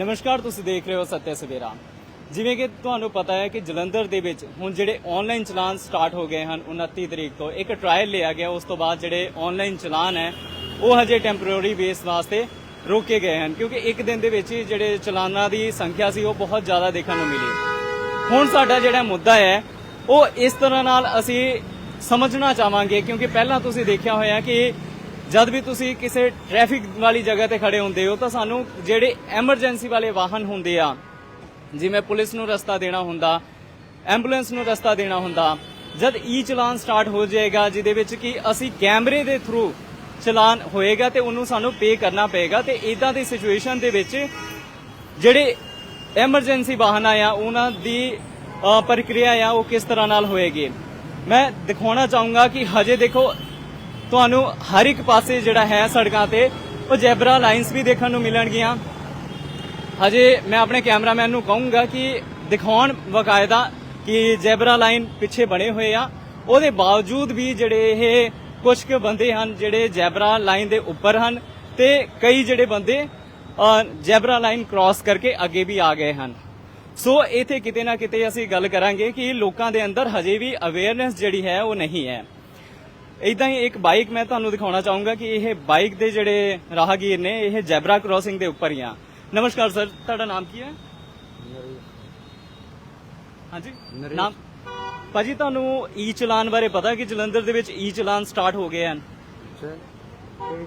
ਨਮਸਕਾਰ, ਤੁਸੀਂ ਦੇਖ ਰਹੇ ਹੋ ਸੱਤਿਆ ਸਵੇਰਾ। ਜਿਵੇਂ ਕਿ ਤੁਹਾਨੂੰ ਪਤਾ ਹੈ ਕਿ ਜਲੰਧਰ ਦੇ ਵਿੱਚ ਹੁਣ ਜਿਹੜੇ ਆਨਲਾਈਨ ਚਲਾਨ ਸਟਾਰਟ ਹੋ ਗਏ ਹਨ 29 ਤਰੀਕ ਤੋਂ, ਇੱਕ ਟ੍ਰਾਇਲ ਲਿਆ ਗਿਆ, ਉਸ ਤੋਂ ਬਾਅਦ ਜਿਹੜੇ ਆਨਲਾਈਨ ਚਲਾਨ ਹੈ, ਉਹ ਹਜੇ ਟੈਂਪਰੇਰੀ ਬੇਸ ਵਾਸਤੇ ਰੋਕੇ ਗਏ ਹਨ, ਕਿਉਂਕਿ ਇੱਕ ਦਿਨ ਦੇ ਵਿੱਚ ਹੀ ਜਿਹੜੇ ਚਲਾਨਾਂ ਦੀ ਸੰਖਿਆ ਸੀ, ਉਹ ਬਹੁਤ ਜ਼ਿਆਦਾ ਦੇਖਣ ਨੂੰ ਮਿਲੀ। ਹੁਣ ਸਾਡਾ ਜਿਹੜਾ ਮੁੱਦਾ ਹੈ, ਉਹ ਇਸ ਤਰ੍ਹਾਂ ਨਾਲ ਅਸੀਂ ਸਮਝਣਾ ਚਾਹਾਂਗੇ, ਕਿਉਂਕਿ ਪਹਿਲਾਂ ਤੁਸੀਂ ਦੇਖਿਆ ਹੋਇਆ ਕਿ ਜਦ ਵੀ ਤੁਸੀਂ ਕਿਸੇ ਟ੍ਰੈਫਿਕ ਵਾਲੀ ਜਗ੍ਹਾ ਤੇ ਖੜੇ ਹੁੰਦੇ ਹੋ ਤਾਂ ਸਾਨੂੰ ਜਿਹੜੇ ਐਮਰਜੈਂਸੀ ਵਾਲੇ ਵਾਹਨ ਹੁੰਦੇ ਆ, ਜਿਵੇਂ ਪੁਲਿਸ ਨੂੰ ਰਸਤਾ ਦੇਣਾ ਹੁੰਦਾ, ਐਂਬੂਲੈਂਸ ਨੂੰ ਰਸਤਾ ਦੇਣਾ ਹੁੰਦਾ, ਜਦ ਈ ਚਲਾਨ ਸਟਾਰਟ ਹੋ ਜਾਏਗਾ, ਜਿਹਦੇ ਵਿੱਚ ਕਿ ਅਸੀਂ ਕੈਮਰੇ ਦੇ ਥਰੂ ਚਲਾਨ ਹੋਏਗਾ ਤੇ ਉਹਨੂੰ ਸਾਨੂੰ ਪੇ ਕਰਨਾ ਪਏਗਾ ਤੇ ਇਦਾਂ ਦੀ ਸਿਚੁਏਸ਼ਨ ਦੇ ਵਿੱਚ ਜਿਹੜੇ ਐਮਰਜੈਂਸੀ ਵਾਹਨ ਆ, ਉਹਨਾਂ ਦੀ ਪ੍ਰਕਿਰਿਆ ਆ, ਉਹ ਕਿਸ ਤਰ੍ਹਾਂ ਨਾਲ ਹੋਏਗੀ? ਮੈਂ ਦਿਖਾਉਣਾ ਚਾਹੂੰਗਾ ਕਿ ਹਜੇ ਦੇਖੋ ਤੁਹਾਨੂੰ ਹਰ ਇੱਕ ਪਾਸੇ ਜਿਹੜਾ ਹੈ ਸੜਕਾਂ ਤੇ ਉਹ ਜੈਬਰਾ ਲਾਈਨਸ ਵੀ ਦੇਖਣ ਨੂੰ ਮਿਲਣਗੀਆਂ। ਹਜੇ ਮੈਂ ਆਪਣੇ ਕੈਮਰਾਮੈਨ ਨੂੰ ਕਹੂੰਗਾ ਕਿ ਦਿਖਾਉਣ ਵਕਾਇਦਾ ਕਿ ਜੈਬਰਾ ਲਾਈਨ ਪਿੱਛੇ ਬਣੇ ਹੋਏ ਆ। ਉਹਦੇ ਬਾਵਜੂਦ ਵੀ ਜਿਹੜੇ ਇਹ ਕੁਝ ਕੁ ਬੰਦੇ ਹਨ ਜਿਹੜੇ ਜੈਬਰਾ ਲਾਈਨ ਦੇ ਉੱਪਰ ਹਨ ਤੇ ਕਈ ਜਿਹੜੇ ਬੰਦੇ ਜੈਬਰਾ ਲਾਈਨ ਕ੍ਰਾਸ ਕਰਕੇ ਅੱਗੇ ਵੀ ਆ ਗਏ ਹਨ। ਸੋ ਇਥੇ ਕਿਤੇ ਨਾ ਕਿਤੇ ਅਸੀਂ ਗੱਲ ਕਰਾਂਗੇ ਕਿ ਲੋਕਾਂ ਦੇ ਅੰਦਰ ਹਜੇ ਵੀ ਅਵੇਅਰਨੈਸ ਜਿਹੜੀ ਹੈ ਉਹ ਨਹੀਂ ਹੈ। ਇਦਾਂ ਹੀ ਇੱਕ ਬਾਈਕ ਮੈਂ ਤੁਹਾਨੂੰ ਦਿਖਾਉਣਾ ਚਾਹੂੰਗਾ ਕਿ ਇਹ ਬਾਈਕ ਦੇ ਜਿਹੜੇ ਰਾਹਗੀਰ ਨੇ ਇਹ ਜੈਬਰਾ ਕ੍ਰਾਸਿੰਗ ਦੇ ਉੱਪਰ ਹੀ ਆ। ਨਮਸਕਾਰ ਸਰ ਤੁਹਾਡਾ ਨਾਮ ਕੀ ਹੈ? ਹਾਂਜੀ। ਨਾਮ? ਭਾਜੀ ਤੁਹਾਨੂੰ ਈ ਚਲਾਨ ਬਾਰੇ ਪਤਾ ਕਿ ਜਲੰਧਰ ਦੇ ਵਿੱਚ ਈ ਚਲਾਨ ਸਟਾਰਟ ਹੋ ਗਏ ਹਨ?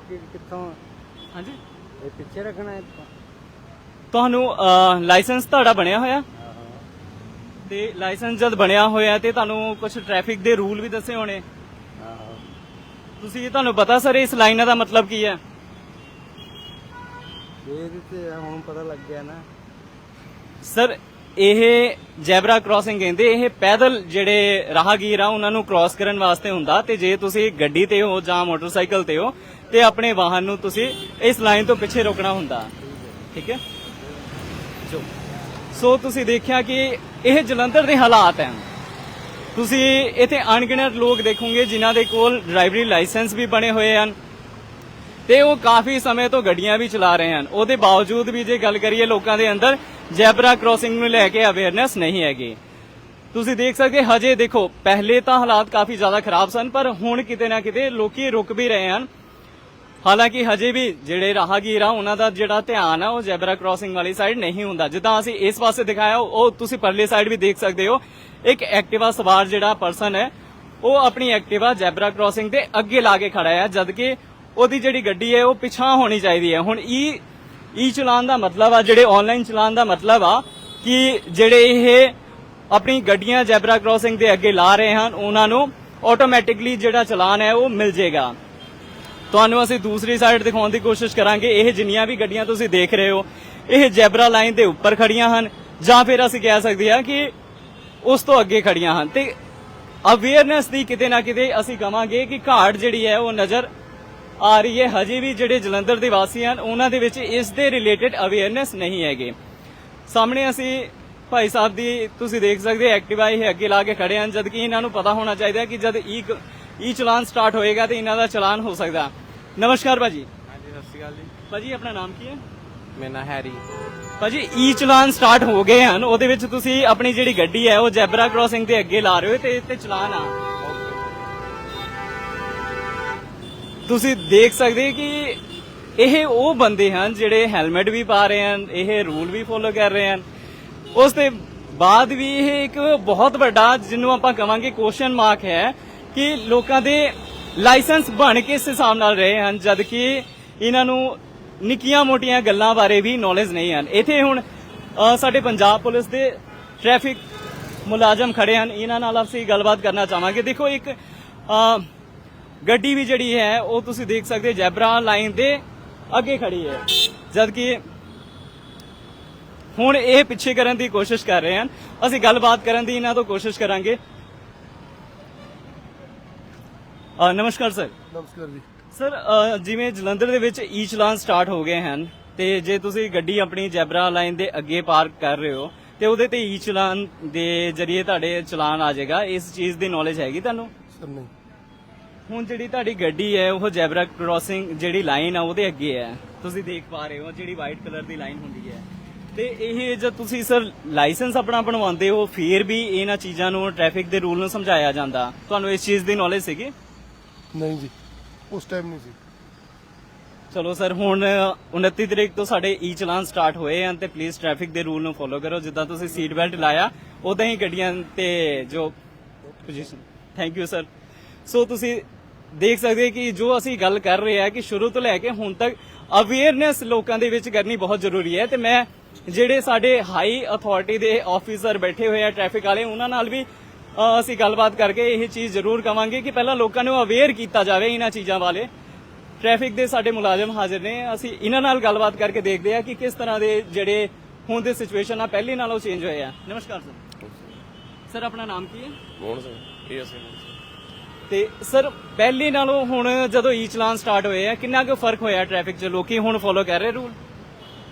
ਕਿੱਥੋਂ? ਹਾਂਜੀ। ਇਹ ਪਿੱਛੇ ਰੱਖਣਾ ਹੈ ਤੁਹਾਨੂੰ ਲਾਇਸੈਂਸ ਤੁਹਾਡਾ ਬਣਿਆ ਹੋਇਆ? ਤੇ ਲਾਇਸੈਂਸ ਜਦ ਬਣਿਆ ਹੋਇਆ ਤੇ ਤੁਹਾਨੂੰ ਕੁਝ ਟ੍ਰੈਫਿਕ ਦੇ ਰੂਲ ਵੀ ਦੱਸੇ ਹੋਣੇ? ਤੁਸੀਂ ਤੁਹਾਨੂੰ ਪਤਾ ਸਰ ਇਸ ਲਾਈਨਾਂ ਦਾ ਮਤਲਬ ਕੀ ਹੈ? ਇਹ ਤੇ ਹੁਣ ਪਤਾ ਲੱਗ ਗਿਆ ਨਾ। ਸਰ ਇਹ ਜੈਬਰਾ ਕ੍ਰਾਸਿੰਗ ਕਹਿੰਦੇ ਇਹ ਪੈਦਲ ਜਿਹੜੇ ਰਾਹਗੀਰ ਆ ਉਹਨਾਂ ਨੂੰ ਕ੍ਰਾਸ ਕਰਨ ਵਾਸਤੇ ਹੁੰਦਾ ਤੇ ਜੇ ਤੁਸੀਂ ਗੱਡੀ ਤੇ ਹੋ ਜਾਂ ਮੋਟਰਸਾਈਕਲ ਤੇ ਹੋ ਤੇ ਆਪਣੇ ਵਾਹਨ ਨੂੰ ਤੁਸੀਂ ਇਸ ਲਾਈਨ ਤੋਂ ਪਿੱਛੇ ਰੋਕਣਾ ਹੁੰਦਾ। ਠੀਕ ਹੈ? ਸੋ ਤੁਸੀਂ ਦੇਖਿਆ ਕਿ ਇਹ ਜਲੰਧਰ ਦੇ ਹਾਲਾਤ ਹਨ। ਤੁਸੀਂ ਇੱਥੇ ਅਣਗਿਣਤ ਲੋਕ ਦੇਖੋਗੇ, ਜਿਨ੍ਹਾਂ ਦੇ ਕੋਲ ਡਰਾਈਵਰੀ ਲਾਇਸੈਂਸ ਵੀ ਬਣੇ ਹੋਏ ਹਨ ਤੇ ਉਹ ਕਾਫੀ ਸਮੇਂ ਤੋਂ ਗੱਡੀਆਂ ਵੀ ਚਲਾ ਰਹੇ ਹਨ। ਉਹਦੇ ਬਾਵਜੂਦ ਵੀ ਜੇ ਗੱਲ ਕਰੀਏ ਲੋਕਾਂ ਦੇ ਅੰਦਰ, ਜੈਬਰਾ ਕ੍ਰਾਸਿੰਗ ਨੂੰ ਲੈ ਕੇ ਅਵੇਅਰਨੈਸ ਨਹੀਂ ਹੈਗੀ। ਤੁਸੀਂ ਦੇਖ ਸਕਦੇ ਹਜੇ ਦੇਖੋ, ਪਹਿਲੇ ਤਾਂ ਹਾਲਾਤ ਕਾਫੀ ਜ਼ਿਆਦਾ ਖਰਾਬ ਸਨ, ਪਰ ਹੁਣ ਕਿਤੇ ਨਾ ਕਿਤੇ ਲੋਕੀ ਰੁਕ ਵੀ ਰਹੇ ਹਨ। ਹਾਲਾਂਕਿ ਹਜੇ ਵੀ ਜਿਹੜੇ ਰਾਹਗੀਰ ਆ ਉਹਨਾਂ ਦਾ ਜਿਹੜਾ ਧਿਆਨ ਆ, ਉਹ ਜੈਬਰਾ ਕ੍ਰਾਸਿੰਗ ਵਾਲੀ ਸਾਈਡ ਨਹੀਂ ਹੁੰਦਾ। ਜਿੱਦਾਂ ਅਸੀਂ ਇਸ ਪਾਸੇ ਦਿਖਾਇਆ, ਉਹ ਤੁਸੀਂ ਪਰਲੇ ਸਾਈਡ ਵੀ ਦੇਖ ਸਕਦੇ ਹੋ। ਇੱਕ ਐਕਟਿਵਾ ਸਵਾਰ ਜਿਹੜਾ ਪਰਸਨ ਹੈ, ਉਹ ਆਪਣੀ ਐਕਟਿਵਾ ਜੈਬਰਾ ਕ੍ਰਾਸਿੰਗ ਦੇ ਅੱਗੇ ਲਾ ਕੇ ਖੜਾ ਹੈ ਜਦਕਿ ਉਹਦੀ ਜਿਹੜੀ ਗੱਡੀ ਹੈ, ਉਹ ਪਿਛਾਂ ਹੋਣੀ ਚਾਹੀਦੀ ਹੈ। ਹੁਣ ਈ ਈ ਚਲਾਨ ਦਾ ਮਤਲਬ ਆ, ਜਿਹੜੇ ਆਨਲਾਈਨ ਚਲਾਨ ਦਾ ਮਤਲਬ ਆ, ਕਿ ਜਿਹੜੇ ਇਹ ਆਪਣੀ ਗੱਡੀਆਂ ਜੈਬਰਾ ਕ੍ਰਾਸਿੰਗ ਦੇ ਅੱਗੇ ਲਾ ਰਹੇ ਹਨ, ਉਹਨਾਂ ਨੂੰ ਆਟੋਮੈਟਿਕਲੀ ਜਿਹੜਾ ਚਲਾਨ ਹੈ, ਉਹ ਮਿਲ ਜੇਗਾ। ਤੁਹਾਨੂੰ ਅਸੀਂ ਦੂਸਰੀ ਸਾਈਡ ਦਿਖਾਉਣ ਦੀ ਕੋਸ਼ਿਸ਼ ਕਰਾਂਗੇ। ਇਹ ਜਿੰਨੀਆਂ ਵੀ ਗੱਡੀਆਂ ਤੁਸੀਂ ਦੇਖ ਰਹੇ ਹੋ, ਇਹ ਜੈਬਰਾ ਲਾਈਨ ਦੇ ਉੱਪਰ ਖੜੀਆਂ ਹਨ ਜਾਂ ਫਿਰ ਅਸੀਂ ਕਹਿ ਸਕਦੇ ਹਾਂ ਕਿ ਉਸ ਤੋਂ ਅੱਗੇ ਖੜੀਆਂ ਹਨ। ਤੇ ਅਵੇਅਰਨੈਸ ਦੀ ਕਿਤੇ ਨਾ ਕਿਤੇ ਅਸੀਂ ਕਵਾਂਗੇ ਕਿ ਘਾਟ ਜਿਹੜੀ ਹੈ ਉਹ ਨਜ਼ਰ ਆ ਰਹੀ ਹੈ। ਹਜੇ ਵੀ ਜਿਹੜੇ ਜਲੰਧਰ ਦੇ ਵਾਸੀ ਹਨ, ਉਹਨਾਂ ਦੇ ਵਿੱਚ ਇਸ ਦੇ ਰਿਲੇਟਡ ਅਵੇਅਰਨੈਸ ਨਹੀਂ ਹੈਗੇ। ਸਾਹਮਣੇ ਅਸੀਂ ਭਾਈ ਸਾਹਿਬ ਦੀ ਤੁਸੀਂ ਦੇਖ ਸਕਦੇ ਹੋ ਐਕਟਿਵਾ ਇਹ ਅੱਗੇ ਲਾ ਕੇ ਖੜੇ ਹਨ। ਜਦਕਿ ਇਹਨਾਂ ਨੂੰ ਪਤਾ ਹੋਣਾ ਚਾਹੀਦਾ ਕਿ ਜਦ ਈ ਈ ਚਲਾਨ ਸਟਾਰਟ ਹੋਏਗਾ ਤੇ ਇਹਨਾਂ ਦਾ ਚਲਾਨ ਹੋ ਸਕਦਾ। ਨਮਸਕਾਰ ਭਾਜੀ। ਹਾਂਜੀ ਸਤਿ ਸ਼੍ਰੀ ਅਕਾਲ ਜੀ। ਭਾਜੀ ਆਪਣਾ ਨਾਮ ਕੀ ਹੈ? ਮੇਰਾ ਨਾਂ ਹੈਰੀ। ਭਾਜੀ ਈ ਚਲਾਨ ਸਟਾਰਟ ਹੋ ਗਏ ਹਨ। ਉਹਦੇ ਵਿੱਚ ਤੁਸੀਂ ਆਪਣੀ ਜਿਹੜੀ ਗੱਡੀ ਹੈ ਉਹ ਜੈਬਰਾ ਕ੍ਰਾਸਿੰਗ ਦੇ ਅੱਗੇ ਲਾ ਰਹੇ ਹੋ ਤੇ ਤੇ ਚਲਾਨ ਆ। ਤੁਸੀਂ ਦੇਖ ਸਕਦੇ ਕਿ ਇਹ ਉਹ ਬੰਦੇ ਹਨ ਜਿਹੜੇ ਹੈਲਮਟ ਵੀ ਪਾ ਰਹੇ ਹਨ ਇਹ ਰੂਲ ਵੀ ਫੋਲੋ ਕਰ ਰਹੇ ਹਨ। ਉਸ ਦੇ ਬਾਅਦ ਵੀ ਇਹ ਇੱਕ ਬਹੁਤ ਵੱਡਾ ਜਿਹਨੂੰ ਆਪਾਂ ਕਵਾਂਗੇ ਕੁਐਸਚਨ ਮਾਰਕ ਹੈ ਕਿ ਲੋਕਾਂ ਦੇ ਲਾਇਸੈਂਸ ਬਣ ਕੇ ਇਸ ਹਿਸਾਬ ਨਾਲ ਰਹੇ ਹਨ, ਜਦ ਕਿ ਇਹਨਾਂ ਨੂੰ ਨਿੱਕੀਆਂ ਮੋਟੀਆਂ ਗੱਲਾਂ ਬਾਰੇ ਵੀ ਨੌਲੇਜ ਨਹੀਂ ਹਨ। ਇੱਥੇ ਹੁਣ ਸਾਡੇ ਪੰਜਾਬ ਪੁਲਿਸ ਦੇ ਟ੍ਰੈਫਿਕ ਮੁਲਾਜ਼ਮ ਖੜੇ ਹਨ। ਇਹਨਾਂ ਨਾਲ ਅਸੀਂ ਗੱਲਬਾਤ ਕਰਨਾ ਚਾਹਾਂਗੇ। ਦੇਖੋ ਇੱਕ ਗੱਡੀ ਵੀ ਜਿਹੜੀ ਹੈ, ਉਹ ਤੁਸੀਂ ਦੇਖ ਸਕਦੇ ਹੋ, ਜੈਬਰਾ ਲਾਈਨ ਦੇ ਅੱਗੇ ਖੜੀ ਹੈ। ਜਦ ਕਿ ਹੁਣ ਇਹ ਪਿੱਛੇ ਕਰਨ ਦੀ ਕੋਸ਼ਿਸ਼ ਕਰ ਰਹੇ ਹਨ। ਅਸੀਂ ਗੱਲਬਾਤ ਕਰਨ ਦੀ ਇਹਨਾਂ ਤੋਂ ਕੋਸ਼ਿਸ਼ ਕਰਾਂਗੇ। ਅ, ਨਮਸਕਾਰ ਸਰ। ਨਮਸਕਾਰ ਜੀ। ਸਰ ਅ, ਜਿਵੇਂ ਜਲੰਧਰ ਦੇ ਵਿੱਚ ਈ ਚਲਾਨ ਸਟਾਰਟ ਹੋ ਗਏ ਹਨ ਤੇ ਜੇ ਤੁਸੀਂ ਗੱਡੀ ਆਪਣੀ ਜੈਬਰਾ ਲਾਈਨ ਦੇ ਅੱਗੇ ਪਾਰਕ ਕਰ ਰਹੇ ਹੋ ਤੇ ਉਹਦੇ ਤੇ ਈ ਚਲਾਨ ਦੇ ਜ਼ਰੀਏ ਤੁਹਾਡੇ ਚਲਾਨ ਆ ਜਾਏਗਾ ਇਸ ਚੀਜ਼ ਦੀ ਨੌਲੇਜ ਹੈਗੀ ਤੁਹਾਨੂੰ? ਸਰ ਨਹੀਂ। ਹੁਣ ਜਿਹੜੀ ਤੁਹਾਡੀ ਗੱਡੀ ਹੈ ਉਹ ਜੈਬਰਾ ਕ੍ਰਾਸਿੰਗ ਜਿਹੜੀ ਲਾਈਨ ਆ ਉਹਦੇ ਅੱਗੇ ਹੈ। ਤੁਸੀਂ ਦੇਖ ਪਾ ਰਹੇ ਹੋ ਜਿਹੜੀ ਵਾਈਟ ਕਲਰ ਦੀ ਲਾਈਨ ਹੁੰਦੀ ਹੈ। ਤੇ ਇਹ ਜਦ ਤੁਸੀਂ ਸਰ ਲਾਇਸੈਂਸ ਆਪਣਾ ਬਣਵਾਉਂਦੇ ਹੋ ਫਿਰ ਵੀ ਇਹਨਾਂ ਚੀਜ਼ਾਂ ਨੂੰ ਟ੍ਰੈਫਿਕ ਦੇ ਰੂਲ ਨੂੰ ਸਮਝਾਇਆ ਜਾਂਦਾ। ਤੁਹਾਨੂੰ ਇਸ ਚੀਜ਼ ਦੀ ਨੌਲੇਜ ਸੀਗੀ? ਨਹੀਂ ਜੀ। ਉਸ ਟਾਈਮ ਨਹੀਂ ਸੀ। ਚਲੋ ਸਰ ਹੁਣ 29 ਤਰੀਕ ਤੋਂ ਸਾਡੇ ਈ ਚਲਾਨ ਸਟਾਰਟ ਹੋਏ ਹਨ ਤੇ ਪਲੀਜ਼ ਟ੍ਰੈਫਿਕ ਦੇ ਰੂਲ ਨੂੰ ਫੋਲੋ ਕਰੋ। ਜਿੱਦਾਂ ਤੁਸੀਂ ਸੀਟ ਬੈਲਟ ਲਾਇਆ ਉਦਾਂ ਹੀ ਗੱਡੀਆਂ ਤੇ ਜੋ position thank you sir so ਤੁਸੀਂ ਦੇਖ ਸਕਦੇ ਹੋ ਕਿ ਜੋ ਅਸੀਂ ਗੱਲ ਕਰ ਰਹੇ ਹਾਂ ਕਿ ਸ਼ੁਰੂ ਤੋਂ ਲੈ ਕੇ ਹੁਣ ਤੱਕ ਅਵੇਅਰਨੈਸ ਲੋਕਾਂ ਦੇ ਵਿੱਚ ਕਰਨੀ ਬਹੁਤ ਜ਼ਰੂਰੀ ਹੈ ਤੇ ਮੈਂ ਜਿਹੜੇ ਸਾਡੇ ਹਾਈ ਅਥਾਰਟੀ ਦੇ ਆਫੀਸਰ ਬੈਠੇ ਹੋਏ ਆ ਟ੍ਰੈਫਿਕ ਵਾਲੇ ਉਹਨਾਂ ਨਾਲ ਵੀ ਅਸੀਂ ਗੱਲਬਾਤ ਕਰਕੇ ਇਹ ਚੀਜ਼ ਜ਼ਰੂਰ ਕਵਾਂਗੇ ਕਿ ਪਹਿਲਾਂ ਲੋਕਾਂ ਨੂੰ ਅਵੇਅਰ ਕੀਤਾ ਜਾਵੇ ਇਹਨਾਂ ਚੀਜ਼ਾਂ ਬਾਰੇ। ਟ੍ਰੈਫਿਕ ਦੇ ਸਾਡੇ ਮੁਲਾਜ਼ਮ ਹਾਜ਼ਰ ਨੇ। ਅਸੀਂ ਇਹਨਾਂ ਨਾਲ ਗੱਲਬਾਤ ਕਰਕੇ ਦੇਖਦੇ ਹਾਂ ਕਿ ਕਿਸ ਤਰ੍ਹਾਂ ਦੇ ਜਿਹੜੇ ਹੁਣ ਦੇ ਸਿਚੁਏਸ਼ਨ ਆ ਪਹਿਲੇ ਨਾਲੋਂ ਚੇਂਜ ਹੋਏ ਆ। ਨਮਸਕਾਰ ਸਰ। ਸਰ ਆਪਣਾ ਨਾਮ ਕੀ ਹੈ? ਮੋਹਨ ਸਿੰਘ। ਇਹ ਅਸੀਂ ਤੇ ਸਰ ਪਹਿਲੇ ਨਾਲੋਂ ਹੁਣ ਜਦੋਂ ਈ ਚਲਾਨ ਸਟਾਰਟ ਹੋਏ ਆ ਕਿੰਨਾ ਕੁ ਫ਼ਰਕ ਹੋਇਆ ਟ੍ਰੈਫਿਕ 'ਚ? ਲੋਕੀ ਹੁਣ ਫੋਲੋ ਕਰ ਰਹੇ ਰੂਲ?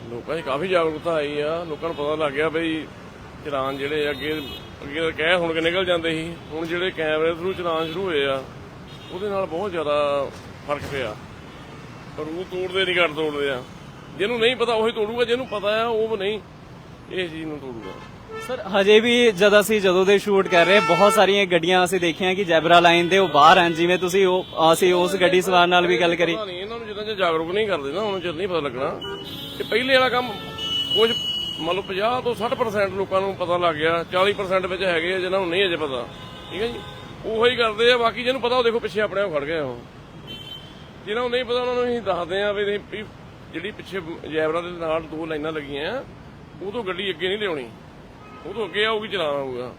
ਲੋਕਾਂ 'ਚ ਕਾਫੀ ਜਾਗਰੂਕਤਾ ਆਈ ਆ। ਲੋਕਾਂ ਨੂੰ ਪਤਾ ਲੱਗ ਗਿਆ ਬਈ ਚਲਾਨ ਜਿਹੜੇ ਅੱਗੇ ਅੱਗੇ ਤਾਂ ਕਹਿ ਹੁਣ ਕਿ ਨਿਕਲ ਜਾਂਦੇ ਸੀ ਹੁਣ ਜਿਹੜੇ ਕੈਮਰੇ ਥਰੂ ਚਲਾਨ ਸ਼ੁਰੂ ਹੋਏ ਆ ਉਹਦੇ ਨਾਲ ਬਹੁਤ ਜ਼ਿਆਦਾ ਫ਼ਰਕ ਪਿਆ। ਪਰ ਉਹ ਤੋੜਦੇ ਨਹੀਂ ਘੱਟ ਤੋੜਦੇ ਆ। ਜਿਹਨੂੰ ਨਹੀਂ ਪਤਾ ਉਹੀ ਤੋੜੂਗਾ ਜਿਹਨੂੰ ਪਤਾ ਆ ਉਹ ਨਹੀਂ ਇਹ ਚੀਜ਼ ਨੂੰ ਤੋੜੂਗਾ। ਸਰ ਹਜੇ ਵੀ ਜਦ ਅਸੀਂ ਜਦੋਂ ਦੇ ਸ਼ੂਟ ਕਰ ਰਹੇ ਬਹੁਤ ਸਾਰੀਆਂ ਗੱਡੀਆਂ ਅਸੀਂ ਦੇਖੀਆਂ ਕਿ ਜੈਬਰਾ ਲਾਈਨ ਦੇ ਉਹ ਬਾਹਰ ਹਨ ਜਿਵੇਂ ਤੁਸੀਂ ਉਹ ਅਸੀਂ ਉਸ ਗੱਡੀ ਸਵਾਰ ਨਾਲ ਵੀ ਗੱਲ ਕਰੀ। ਇਹਨਾਂ ਨੂੰ ਜਿੱਦਾਂ ਜਾਗਰੂਕ ਨਹੀਂ ਕਰਦੇ ਨਾ ਉਹਨਾਂ ਚਿਰ ਨਹੀਂ ਪਤਾ ਲੱਗਣਾ। ਕਿ ਪਹਿਲੇ ਵਾਲਾ ਕੰਮ ਕੁਝ ਮੰਨ 50 ਤੋਂ 60% ਲੋਕਾਂ ਨੂੰ ਪਤਾ ਲੱਗ ਗਿਆ 40% ਵਿੱਚ ਹੈਗੇ ਆ, ਜਿਨ੍ਹਾਂ ਨੂੰ ਨਹੀਂ ਅਜੇ ਪਤਾ। ਠੀਕ ਹੈ ਜੀ? ਉਹੋ ਕਰਦੇ ਆ, ਬਾਕੀ ਜਿਹਨੂੰ ਪਤਾ ਉਹ ਦੇਖੋ ਪਿੱਛੇ ਆਪਣੇ ਆਪ ਖੜ ਗਏ ਉਹ। ਜਿਹਨਾਂ ਨੂੰ ਨਹੀਂ ਪਤਾ ਉਹਨਾਂ ਨੂੰ ਅਸੀਂ ਦੱਸਦੇ ਆ ਵੀ ਜਿਹੜੀ ਪਿੱਛੇ ਜੈਬਰਾ ਦੇ ਨਾਲ ਦੋ ਲਾਈਨਾਂ ਲੱਗੀਆਂ ਆ, ਉਹ ਤੋਂ ਗੱਡੀ ਅੱਗੇ ਨਹੀਂ ਲਿਆਉਣੀ। ਉਹ ਤੋਂ ਅੱਗੇ ਆਊਗੀ ਚਲਾਨ ਆਊਗਾ।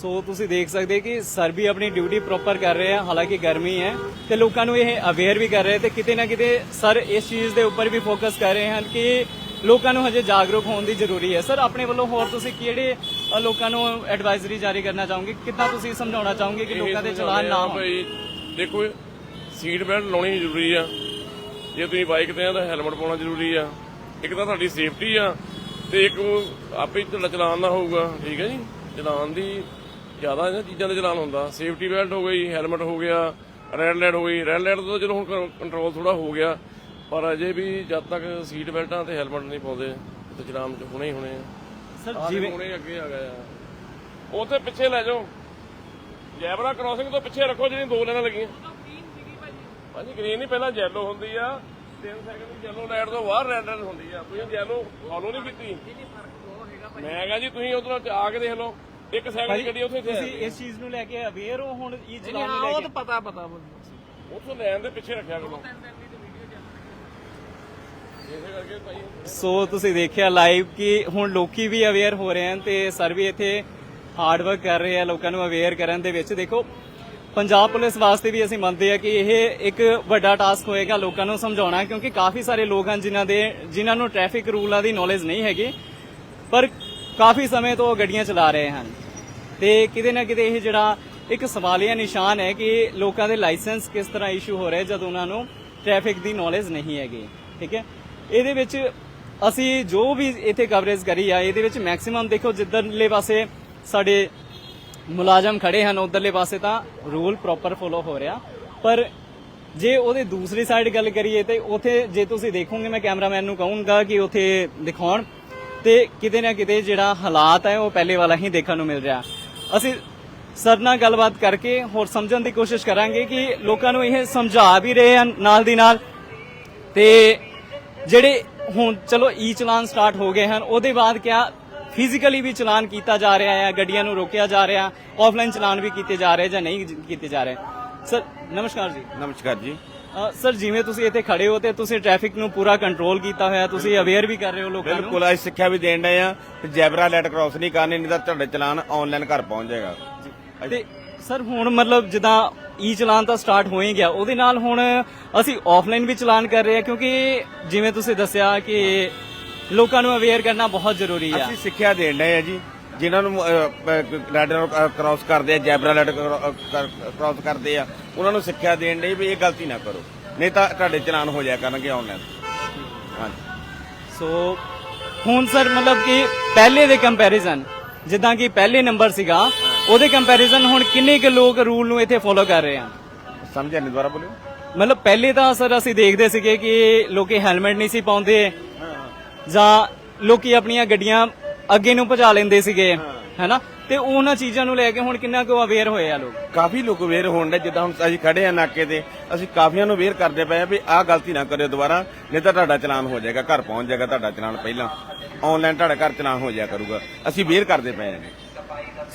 ਸੋ ਤੁਸੀਂ ਦੇਖ ਸਕਦੇ ਕਿ ਸਰ ਵੀ ਆਪਣੀ ਡਿਊਟੀ ਪ੍ਰੋਪਰ ਕਰ ਰਹੇ ਆ, ਹਾਲਾਂਕਿ ਗਰਮੀ ਹੈ, ਤੇ ਲੋਕਾਂ ਨੂੰ ਇਹ ਅਵੇਅਰ ਵੀ ਕਰ ਰਹੇ ਤੇ ਕਿਤੇ ਨਾ ਕਿਤੇ ਸਰ ਇਸ ਚੀਜ਼ ਦੇ ਉੱਪਰ ਵੀ ਫੋਕਸ ਕਰ ਰਹੇ ਹਨ ਕਿ ਲੋਕਾਂ ਨੂੰ ਹਜੇ ਜਾਗਰੂਕ ਹੋਣ ਦੀ ਜ਼ਰੂਰੀ ਹੈ। ਸਰ ਆਪਣੇ ਵੱਲੋਂ ਹੋਰ ਤੁਸੀਂ ਕਿਹੜੇ ਅ, ਲੋਕਾਂ ਨੂੰ ਐਡਵਾਈਜ਼ਰੀ ਜਾਰੀ ਕਰਨਾ ਚਾਹੋਗੇ? ਕਿੱਦਾਂ ਤੁਸੀਂ ਸਮਝਾਉਣਾ ਚਾਹੋਗੇ ਕਿ ਲੋਕਾਂ ਦੇ ਚਲਾਨ ਨਾ ਹੋਣ? ਭਾਈ ਦੇਖੋ ਸੀਟ ਬੈਲਟ ਲਾਉਣੀ ਜ਼ਰੂਰੀ ਆ। ਜੇ ਤੁਸੀਂ ਬਾਈਕ ਤੇ ਆ ਤਾਂ ਹੈਲਮਟ ਪਾਉਣਾ ਜ਼ਰੂਰੀ ਆ। ਇੱਕ ਤਾਂ ਤੁਹਾਡੀ ਸੇਫਟੀ ਆ ਤੇ ਇੱਕ ਉਹ ਆਪੇ ਹੀ ਤੁਹਾਡਾ ਚਲਾਨ ਨਾ ਹੋਊਗਾ। ਠੀਕ ਹੈ ਜੀ? ਚਲਾਨ ਦੀ ਜ਼ਿਆਦਾ ਇਹਨਾਂ ਚੀਜ਼ਾਂ ਦੇ ਚਲਾਨ ਹੁੰਦਾ। ਸੇਫਟੀ ਬੈਲਟ ਹੋ ਗਈ ਹੈਲਮਟ ਹੋ ਗਿਆ ਰੈਡ ਲਾਈਟ ਹੋ ਗਈ। ਰੈਡ ਲਾਈਟ ਤੋਂ ਚਲੋ ਹੁਣ ਕੰਟਰੋਲ ਥੋੜਾ ਹੋ ਗਿਆ। ਪਰ ਅਜੇ ਵੀ ਜਦ ਤੱਕ ਸੀਟ ਬੈਲਟਾਂ ਤੇ ਹੈਲਮਟ ਨਹੀਂ ਪਾਉਂਦੇ ਤੇ ਚਲਾਨ ਹੋਣੇ ਹੀ ਹੋਣੇ ਆ। ਸਰ ਜਿਵੇਂ ਹੁਣੇ ਅੱਗੇ ਆ ਗਿਆ ਉੱਥੇ ਪਿੱਛੇ ਲੈ ਜਾਓ। ਜੈਬਰਾ ਕ੍ਰਾਸਿੰਗ ਤੋਂ ਪਿੱਛੇ ਰੱਖੋ ਜਿਹੜੀਆਂ ਦੋ ਲਾਈਨਾਂ ਲੱਗੀਆਂ। ਹਾਂਜੀ ਗ੍ਰੀਨ ਨਹੀਂ ਪਹਿਲਾਂ ਯੈਲੋ ਹੁੰਦੀ ਆ। 3 ਸੈਕਿੰਡ ਦੀ ਯੈਲੋ ਲਾਈਟ ਤੋਂ ਬਾਅਦ ਰੈੱਡ ਲਾਈਟ ਹੁੰਦੀ ਆ। ਤੁਸੀਂ ਯੈਲੋ ਫਾਲੋ ਨਹੀਂ ਕੀਤੀ। ਮੈਂ ਕਹਾਂ ਜੀ ਤੁਸੀਂ ਉਧਰ ਆ ਕੇ ਦੇਖ ਲਓ। ਇੱਕ ਸੈਕਿੰਡ ਦੀ ਗੱਡੀ ਉੱਥੇ ਤੁਸੀਂ ਇਸ ਚੀਜ਼ ਨੂੰ ਲੈ ਕੇ ਅਵੇਅਰ ਹੋ ਹੁਣ ਇਹ ਚਲਾਨ ਨੂੰ ਲੈ ਕੇ? ਪਤਾ ਪਤਾ ਉੱਥੋਂ ਲੈਣ ਦੇ ਪਿੱਛੇ ਰੱਖਿਆ ਕਰੋ। ਸੋ ਤੁਸੀਂ ਦੇਖਿਆ ਲਾਈਵ ਕਿ ਹੁਣ ਲੋਕੀ ਵੀ ਅਵੇਅਰ ਹੋ ਰਹੇ ਹਨ ਤੇ ਸਰ ਵੀ ਇੱਥੇ ਹਾਰਡ ਵਰਕ ਕਰ ਰਹੇ ਆ, ਲੋਕਾਂ ਨੂੰ ਅਵੇਅਰ ਕਰਨ ਦੇ ਵਿੱਚ। ਦੇਖੋ, ਪੰਜਾਬ ਪੁਲਿਸ ਵਾਸਤੇ ਵੀ ਅਸੀਂ ਮੰਨਦੇ ਆ ਕਿ ਇਹ ਇੱਕ ਵੱਡਾ ਟਾਸਕ ਹੋਏਗਾ ਲੋਕਾਂ ਨੂੰ ਸਮਝਾਉਣਾ, ਕਿਉਂਕਿ ਕਾਫੀ ਸਾਰੇ ਲੋਕ ਹਨ ਜਿਨ੍ਹਾਂ ਦੇ, ਜਿਨ੍ਹਾਂ ਨੂੰ ਟ੍ਰੈਫਿਕ ਰੂਲਾਂ ਦੀ ਨੌਲੇਜ ਨਹੀਂ ਹੈਗੀ, ਪਰ ਕਾਫੀ ਸਮੇਂ ਤੋਂ ਉਹ ਗੱਡੀਆਂ ਚਲਾ ਰਹੇ ਹਨ। ਤੇ ਕਿਤੇ ਨਾ ਕਿਤੇ ਇਹ ਜਿਹੜਾ ਇੱਕ ਸਵਾਲੀਆ ਨਿਸ਼ਾਨ ਹੈ ਕਿ ਲੋਕਾਂ ਦੇ ਲਾਇਸੈਂਸ ਕਿਸ ਤਰ੍ਹਾਂ ਇਸ਼ੂ ਹੋ ਰਹੇ ਜਦ ਉਹਨਾਂ ਨੂੰ ਟ੍ਰੈਫਿਕ ਦੀ ਨੌਲੇਜ ਨਹੀਂ ਹੈਗੀ, ਠੀਕ ਹੈ? ਇਹਦੇ ਵਿੱਚ ਅਸੀਂ ਜੋ ਵੀ ਇੱਥੇ ਕਵਰੇਜ ਕਰੀ ਆ, ਇਹਦੇ ਵਿੱਚ ਮੈਕਸਿਮਮ ਦੇਖੋ ਜਿੱਧਰਲੇ ਪਾਸੇ ਸਾਡੇ ਮੁਲਾਜ਼ਮ ਖੜੇ ਹਨ, ਉਧਰਲੇ ਪਾਸੇ ਤਾਂ ਰੂਲ ਪ੍ਰੋਪਰ ਫੋਲੋ ਹੋ ਰਿਹਾ। ਪਰ ਜੇ ਉਹਦੇ ਦੂਸਰੀ ਸਾਈਡ ਗੱਲ ਕਰੀਏ ਤੇ ਉਥੇ ਜੇ ਤੁਸੀਂ ਦੇਖੋਗੇ, ਮੈਂ ਕੈਮਰਾਮੈਨ ਨੂੰ ਕਹੂੰਗਾ ਕਿ ਉਥੇ ਦਿਖਾਉਣ ਤੇ ਕਿਤੇ ਨਾ ਕਿਤੇ ਜਿਹੜਾ ਹਾਲਾਤ ਹੈ, ਉਹ ਪਹਿਲੇ ਵਾਲਾ ਹੀ ਦੇਖਣ ਨੂੰ ਮਿਲ ਰਿਹਾ। ਅਸੀਂ ਸਰ ਨਾਲ ਗੱਲਬਾਤ ਕਰਕੇ ਹੋਰ ਸਮਝਣ ਦੀ ਕੋਸ਼ਿਸ਼ ਕਰਾਂਗੇ ਕਿ ਲੋਕਾਂ ਨੂੰ ਇਹ ਸਮਝਾ ਵੀ ਰਹੇ ਹਨ ਨਾਲ ਦੀ ਨਾਲ। ਤੇ ਜਿਹੜੇ ਹੁਣ ਚਲੋ ਈ ਚਲਾਨ ਸਟਾਰਟ ਹੋ ਗਏ ਹਨ ਉਹਦੇ ਬਾਅਦ ਕਿਆ ਫਿਜ਼ੀਕਲੀ ਵੀ ਚਲਾਨ ਕੀਤਾ ਜਾ ਰਿਹਾ ਹੈ ਗੱਡੀਆਂ ਨੂੰ ਰੋਕਿਆ ਜਾ ਰਿਹਾ ਆਫਲਾਈਨ ਚਲਾਨ ਵੀ ਕੀਤੇ ਜਾ ਰਹੇ ਜਾਂ ਨਹੀਂ ਕੀਤੇ ਜਾ ਰਹੇ। ਸਰ ਨਮਸਕਾਰ ਜੀ। ਨਮਸਕਾਰ ਜੀ। ਸਰ ਜਿਵੇਂ ਤੁਸੀਂ ਇੱਥੇ ਖੜੇ ਹੋ ਤੇ ਤੁਸੀਂ ਟ੍ਰੈਫਿਕ ਨੂੰ ਪੂਰਾ ਕੰਟਰੋਲ ਕੀਤਾ ਹੋਇਆ ਤੁਸੀਂ ਅਵੇਅਰ ਵੀ ਕਰ ਰਹੇ ਹੋ ਲੋਕਾਂ ਨੂੰ? ਬਿਲਕੁਲ ਅਸੀਂ ਸਿੱਖਿਆ ਵੀ ਦੇਣ ਡਏ ਆ ਕਿ ਜੈਬਰਾ ਲੈਟ ਕ੍ਰਾਸ ਨਹੀਂ ਕਰਨੀ ਨਹੀਂ ਤਾਂ ਤੁਹਾਡੇ ਚਲਾਨ ਆਨਲਾਈਨ ਘਰ ਪਹੁੰਚ ਜਾਏਗਾ। ਤੇ ਸਰ ਹੁਣ ਮਤਲਬ ਜਿੱਦਾਂ ਈ ਚਲਾਨ ਤਾਂ ਸਟਾਰਟ ਹੋ ਹੀ ਗਿਆ। ਉਹਦੇ ਨਾਲ ਹੁਣ ਅਸੀਂ ਆਫਲਾਈਨ ਵੀ ਚਲਾਨ ਕਰ ਰਹੇ ਹਾਂ ਕਿਉਂਕਿ ਜਿਵੇਂ ਤੁਸੀਂ ਦੱਸਿਆ ਕਿ ਲੋਕਾਂ ਨੂੰ ਅਵੇਅਰ ਕਰਨਾ ਬਹੁਤ ਜ਼ਰੂਰੀ ਆ। ਅਸੀਂ ਸਿੱਖਿਆ ਦੇਣ ਡਏ ਆ ਜੀ। ਜਿਨ੍ਹਾਂ ਨੂੰ ਲੈਟ ਕ੍ਰਾਸ ਕਰਦੇ ਆ ਜੈਬਰਾ ਲੈਟ ਕ੍ਰਾਸ ਕਰਦੇ ਆ ਉਹਨਾਂ ਨੂੰ ਸਿੱਖਿਆ ਦੇਣ ਡਏ ਵੀ ਇਹ ਗਲਤੀ ਨਾ ਕਰੋ। ਨਹੀਂ ਤਾਂ ਤੁਹਾਡੇ ਚਲਾਨ ਹੋ ਜਾਇਆ ਕਰਨਗੇ ਆਨਲਾਈਨ ਹਾਂਜੀ। ਸੋ ਹੁਣ ਸਰ ਮਤਲਬ ਕਿ ਪਹਿਲੇ ਦੇ ਕੰਪੈਰੀਜ਼ਨ ਜਿੱਦਾਂ ਕਿ ਪਹਿਲੇ ਨੰਬਰ ਸੀਗਾ ਉਹਦੇ ਕੰਪੈਰੀਜ਼ਨ ਹੁਣ ਕਿੰਨੇ ਕੁ ਲੋਕ ਰੂਲ ਨੂੰ ਇੱਥੇ ਫੋਲੋ ਕਰ ਰਹੇ ਆ? ਸਮਝਿਆ ਨਹੀਂ ਦੁਬਾਰਾ ਬੋਲਿਓ। ਮਤਲਬ ਪਹਿਲੇ ਤਾਂ ਸਰ ਅਸੀਂ ਦੇਖਦੇ ਸੀਗੇ ਕਿ ਲੋਕੀ ਹੈਲਮਟ ਨਹੀਂ ਸੀ ਪਾਉਂਦੇ ਜਾਂ ਲੋਕੀ ਆਪਣੀਆਂ ਗੱਡੀਆਂ ਅੱਗੇ ਨੂੰ ਭਜਾ ਲੈਂਦੇ ਸੀਗੇ ਹੈਨਾ? ਤੇ ਉਹਨਾਂ ਚੀਜ਼ਾਂ ਨੂੰ ਲੈ ਕੇ ਹੁਣ ਕਿੰਨਾ ਕੁ ਅਵੇਅਰ ਹੋਏ ਆ ਲੋਕ। ਕਾਫੀ ਲੋਕ ਅਵੇਅਰ ਹੋਣ ਦੇ ਜਿੱਦਾਂ ਹੁਣ ਅਸੀਂ ਖੜੇ ਆ ਨਾਕੇ ਤੇ ਅਸੀਂ ਕਾਫੀਆਂ ਨੂੰ ਅਵੇਅਰ ਕਰਦੇ ਪਏ ਆ ਵੀ ਆਹ ਗਲਤੀ ਨਾ ਕਰਿਓ ਦੁਬਾਰਾ ਨਹੀਂ ਤਾਂ ਤੁਹਾਡਾ ਚਲਾਨ ਹੋ ਜਾਏਗਾ ਘਰ ਪਹੁੰਚ ਜਾਏਗਾ ਤੁਹਾਡਾ ਚਲਾਨ ਪਹਿਲਾਂ। ਆਨਲਾਈਨ ਤੁਹਾਡਾ ਘਰ ਚਲਾਨ ਹੋ ਜਾਇਆ ਕਰੂਗਾ। ਅਸੀਂ ਅਵੇਅਰ ਕਰਦੇ ਪਏ ਆ।